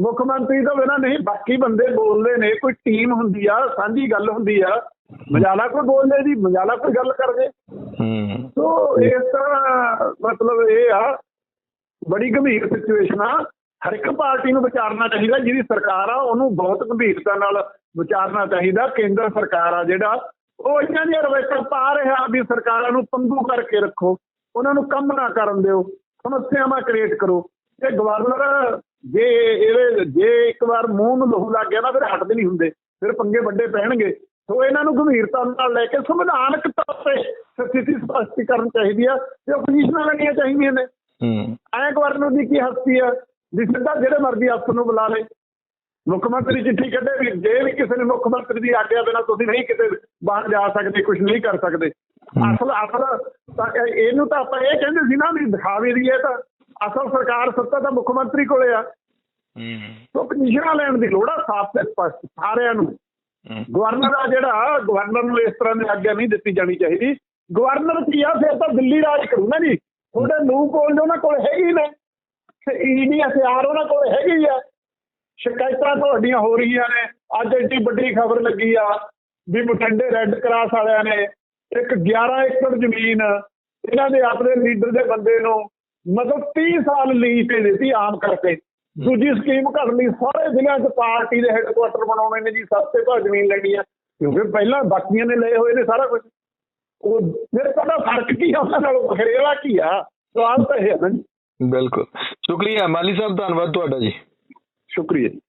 ਮੁੱਖ ਮੰਤਰੀ ਤੋਂ ਬਿਨਾਂ ਨਹੀਂ ਬਾਕੀ ਬੰਦੇ ਬੋਲਦੇ ਨੇ ਕੋਈ ਟੀਮ ਹੁੰਦੀ ਆ ਸਾਂਝੀ ਗੱਲ ਹੁੰਦੀ ਆ। ਮਜਾਲਾ ਕੋਈ ਬੋਲਦੇ ਜੀ ਮਜਾਲਾ ਕੋਈ ਗੱਲ ਕਰਦੇ ਸੋ ਇਸ ਤਰ੍ਹਾਂ ਮਤਲਬ ਇਹ ਆ ਬੜੀ ਗੰਭੀਰ ਸਿਚੁਏਸ਼ਨ ਆ। ਹਰ ਇੱਕ ਪਾਰਟੀ ਨੂੰ ਵਿਚਾਰਨਾ ਚਾਹੀਦਾ ਜਿਹਦੀ ਸਰਕਾਰ ਆ ਉਹਨੂੰ ਬਹੁਤ ਗੰਭੀਰਤਾ ਨਾਲ ਵਿਚਾਰਨਾ ਚਾਹੀਦਾ। ਕੇਂਦਰ ਸਰਕਾਰ ਆ ਜਿਹੜਾ ਉਹ ਇਹਨਾਂ ਦੀਆਂ ਰਵਾਇਤਾਂ ਪਾ ਰਿਹਾ ਵੀ ਸਰਕਾਰਾਂ ਨੂੰ ਪੰਗੂ ਕਰਕੇ ਰੱਖੋ। ਉਹਨਾਂ ਨੂੰ ਕੰਮ ਨਾ ਕਰਨ ਦਿਓ। ਸਮੱਸਿਆਵਾਂ ਕ੍ਰੀਏਟ ਕਰੋ। ਤੇ ਗਵਰਨਰ ਜੇ ਇਹਦੇ ਜੇ ਇੱਕ ਵਾਰ ਮੂੰਹ ਨੂੰ ਲਹੂ ਲੱਗ ਗਿਆ ਨਾ ਫਿਰ ਹਟਦੇ ਨਹੀਂ ਹੁੰਦੇ। ਫਿਰ ਪੰਗੇ ਵੱਡੇ ਪੈਣਗੇ। ਸੋ ਇਹਨਾਂ ਨੂੰ ਗੰਭੀਰਤਾ ਨਾਲ ਲੈ ਕੇ ਸੰਵਿਧਾਨਕ ਤੌਰ ਤੇ ਸਥਿਤੀ ਸਪਸ਼ਟੀਕਰਨ ਚਾਹੀਦੀ ਆ ਤੇ ਆਪੋਜੀਸ਼ਨਾਂ ਲੈਣੀਆਂ ਚਾਹੀਦੀਆਂ ਨੇ। ਐਂ ਗਵਰਨਰ ਦੀ ਕੀ ਹਸਤੀ ਆ? ਵੀ ਸਿੱਧਾ ਜਿਹੜੇ ਮਰਜ਼ੀ ਅਫਸਰ ਨੂੰ ਬੁਲਾ ਲੇ ਮੁੱਖ ਮੰਤਰੀ ਚਿੱਠੀ ਕੱਢੇ ਵੀ ਜੇ ਵੀ ਕਿਸੇ ਨੇ ਮੁੱਖ ਮੰਤਰੀ ਦੀ ਆਗਿਆ ਬਿਨਾਂ ਤੁਸੀਂ ਨਹੀਂ ਕਿਤੇ ਬਾਹਰ ਜਾ ਸਕਦੇ ਕੁਝ ਨਹੀਂ ਕਰ ਸਕਦੇ। ਅਸਲ ਅਸਲ ਇਹਨੂੰ ਤਾਂ ਆਪਾਂ ਇਹ ਕਹਿੰਦੇ ਸੀ ਨਾ ਵੀ ਦਿਖਾਵੇ ਦੀ ਹੈ ਤਾਂ ਅਸਲ ਸਰਕਾਰ ਸੱਤਾ ਤਾਂ ਮੁੱਖ ਮੰਤਰੀ ਕੋਲੇ ਆ। ਸੋ ਪੋਜੀਸ਼ਨਾਂ ਲੈਣ ਦੀ ਲੋੜ ਆ ਸਾਫ਼ ਤੇ ਸਪਸ਼ਟ ਸਾਰਿਆਂ ਨੂੰ। ਗਵਰਨਰ ਆ ਜਿਹੜਾ ਗਵਰਨਰ ਨੂੰ ਇਸ ਤਰ੍ਹਾਂ ਦੀ ਆਗਿਆ ਨਹੀਂ ਦਿੱਤੀ ਜਾਣੀ ਚਾਹੀਦੀ। ਗਵਰਨਰ ਕੀ ਆ ਫਿਰ ਤਾਂ ਦਿੱਲੀ ਰਾਜ ਕਰੂ ਨਾ ਜੀ। ਤੁਹਾਡੇ ਲੂ ਕੋਲ ਉਹਨਾਂ ਕੋਲ ਹੈਗੀ ਨੇ ਈਡੀ ਹਥਿਆਰ ਉਹਨਾਂ ਕੋਲ ਹੈਗੀ ਆ। ਸ਼ਿਕਾਇਤਾਂ ਤੁਹਾਡੀਆਂ ਹੋ ਰਹੀਆਂ ਨੇ। ਅੱਜ ਐਡੀ ਵੱਡੀ ਖਬਰ ਲੱਗੀ ਆ ਵੀ ਬਠਿੰਡੇ ਰੈੱਡ ਕਰਾਸ ਵਾਲਿਆਂ ਨੇ ਇੱਕ 11 ਏਕੜ ਜ਼ਮੀਨ ਇਹਨਾਂ ਦੇ ਆਪਣੇ ਲੀਡਰ ਦੇ ਬੰਦੇ ਨੂੰ ਮਤਲਬ 30 ਸਾਲ ਲੀਜ਼ ਤੇ ਦਿੱਤੀ ਆਮ ਕਰਕੇ। ਦੂਜੀ ਸਕੀਮ ਘੜ ਲਈ ਸਾਰੇ ਜ਼ਿਲ੍ਹਿਆਂ 'ਚ ਪਾਰਟੀ ਦੇ ਹੈੱਡਕੁਆਟਰ ਬਣਾਉਣੇ ਨੇ ਜੀ ਸਸਤੇ ਭਾਅ ਜ਼ਮੀਨ ਲੈਣੀ ਆ। ਕਿਉਂਕਿ ਪਹਿਲਾਂ ਬਾਕੀਆਂ ਨੇ ਲਏ ਹੋਏ ਨੇ ਸਾਰਾ ਕੁਝ ਉਹ ਫਿਰ ਤੁਹਾਡਾ ਫ਼ਰਕ ਕੀ ਆ? ਉਹਨਾਂ ਨਾਲ ਖਰੇਵਾ ਕੀ ਆ? ਸਵਾਲ ਤਾਂ ਇਹ ਹੈ ਨਾ ਜੀ। ਬਿਲਕੁਲ। ਸ਼ੁਕਰੀਆ। ਮਾਲੀ ਸਾਹਿਬ ਧੰਨਵਾਦ ਤੁਹਾਡਾ ਜੀ। ਸ਼ੁਕਰੀਆ ਜੀ।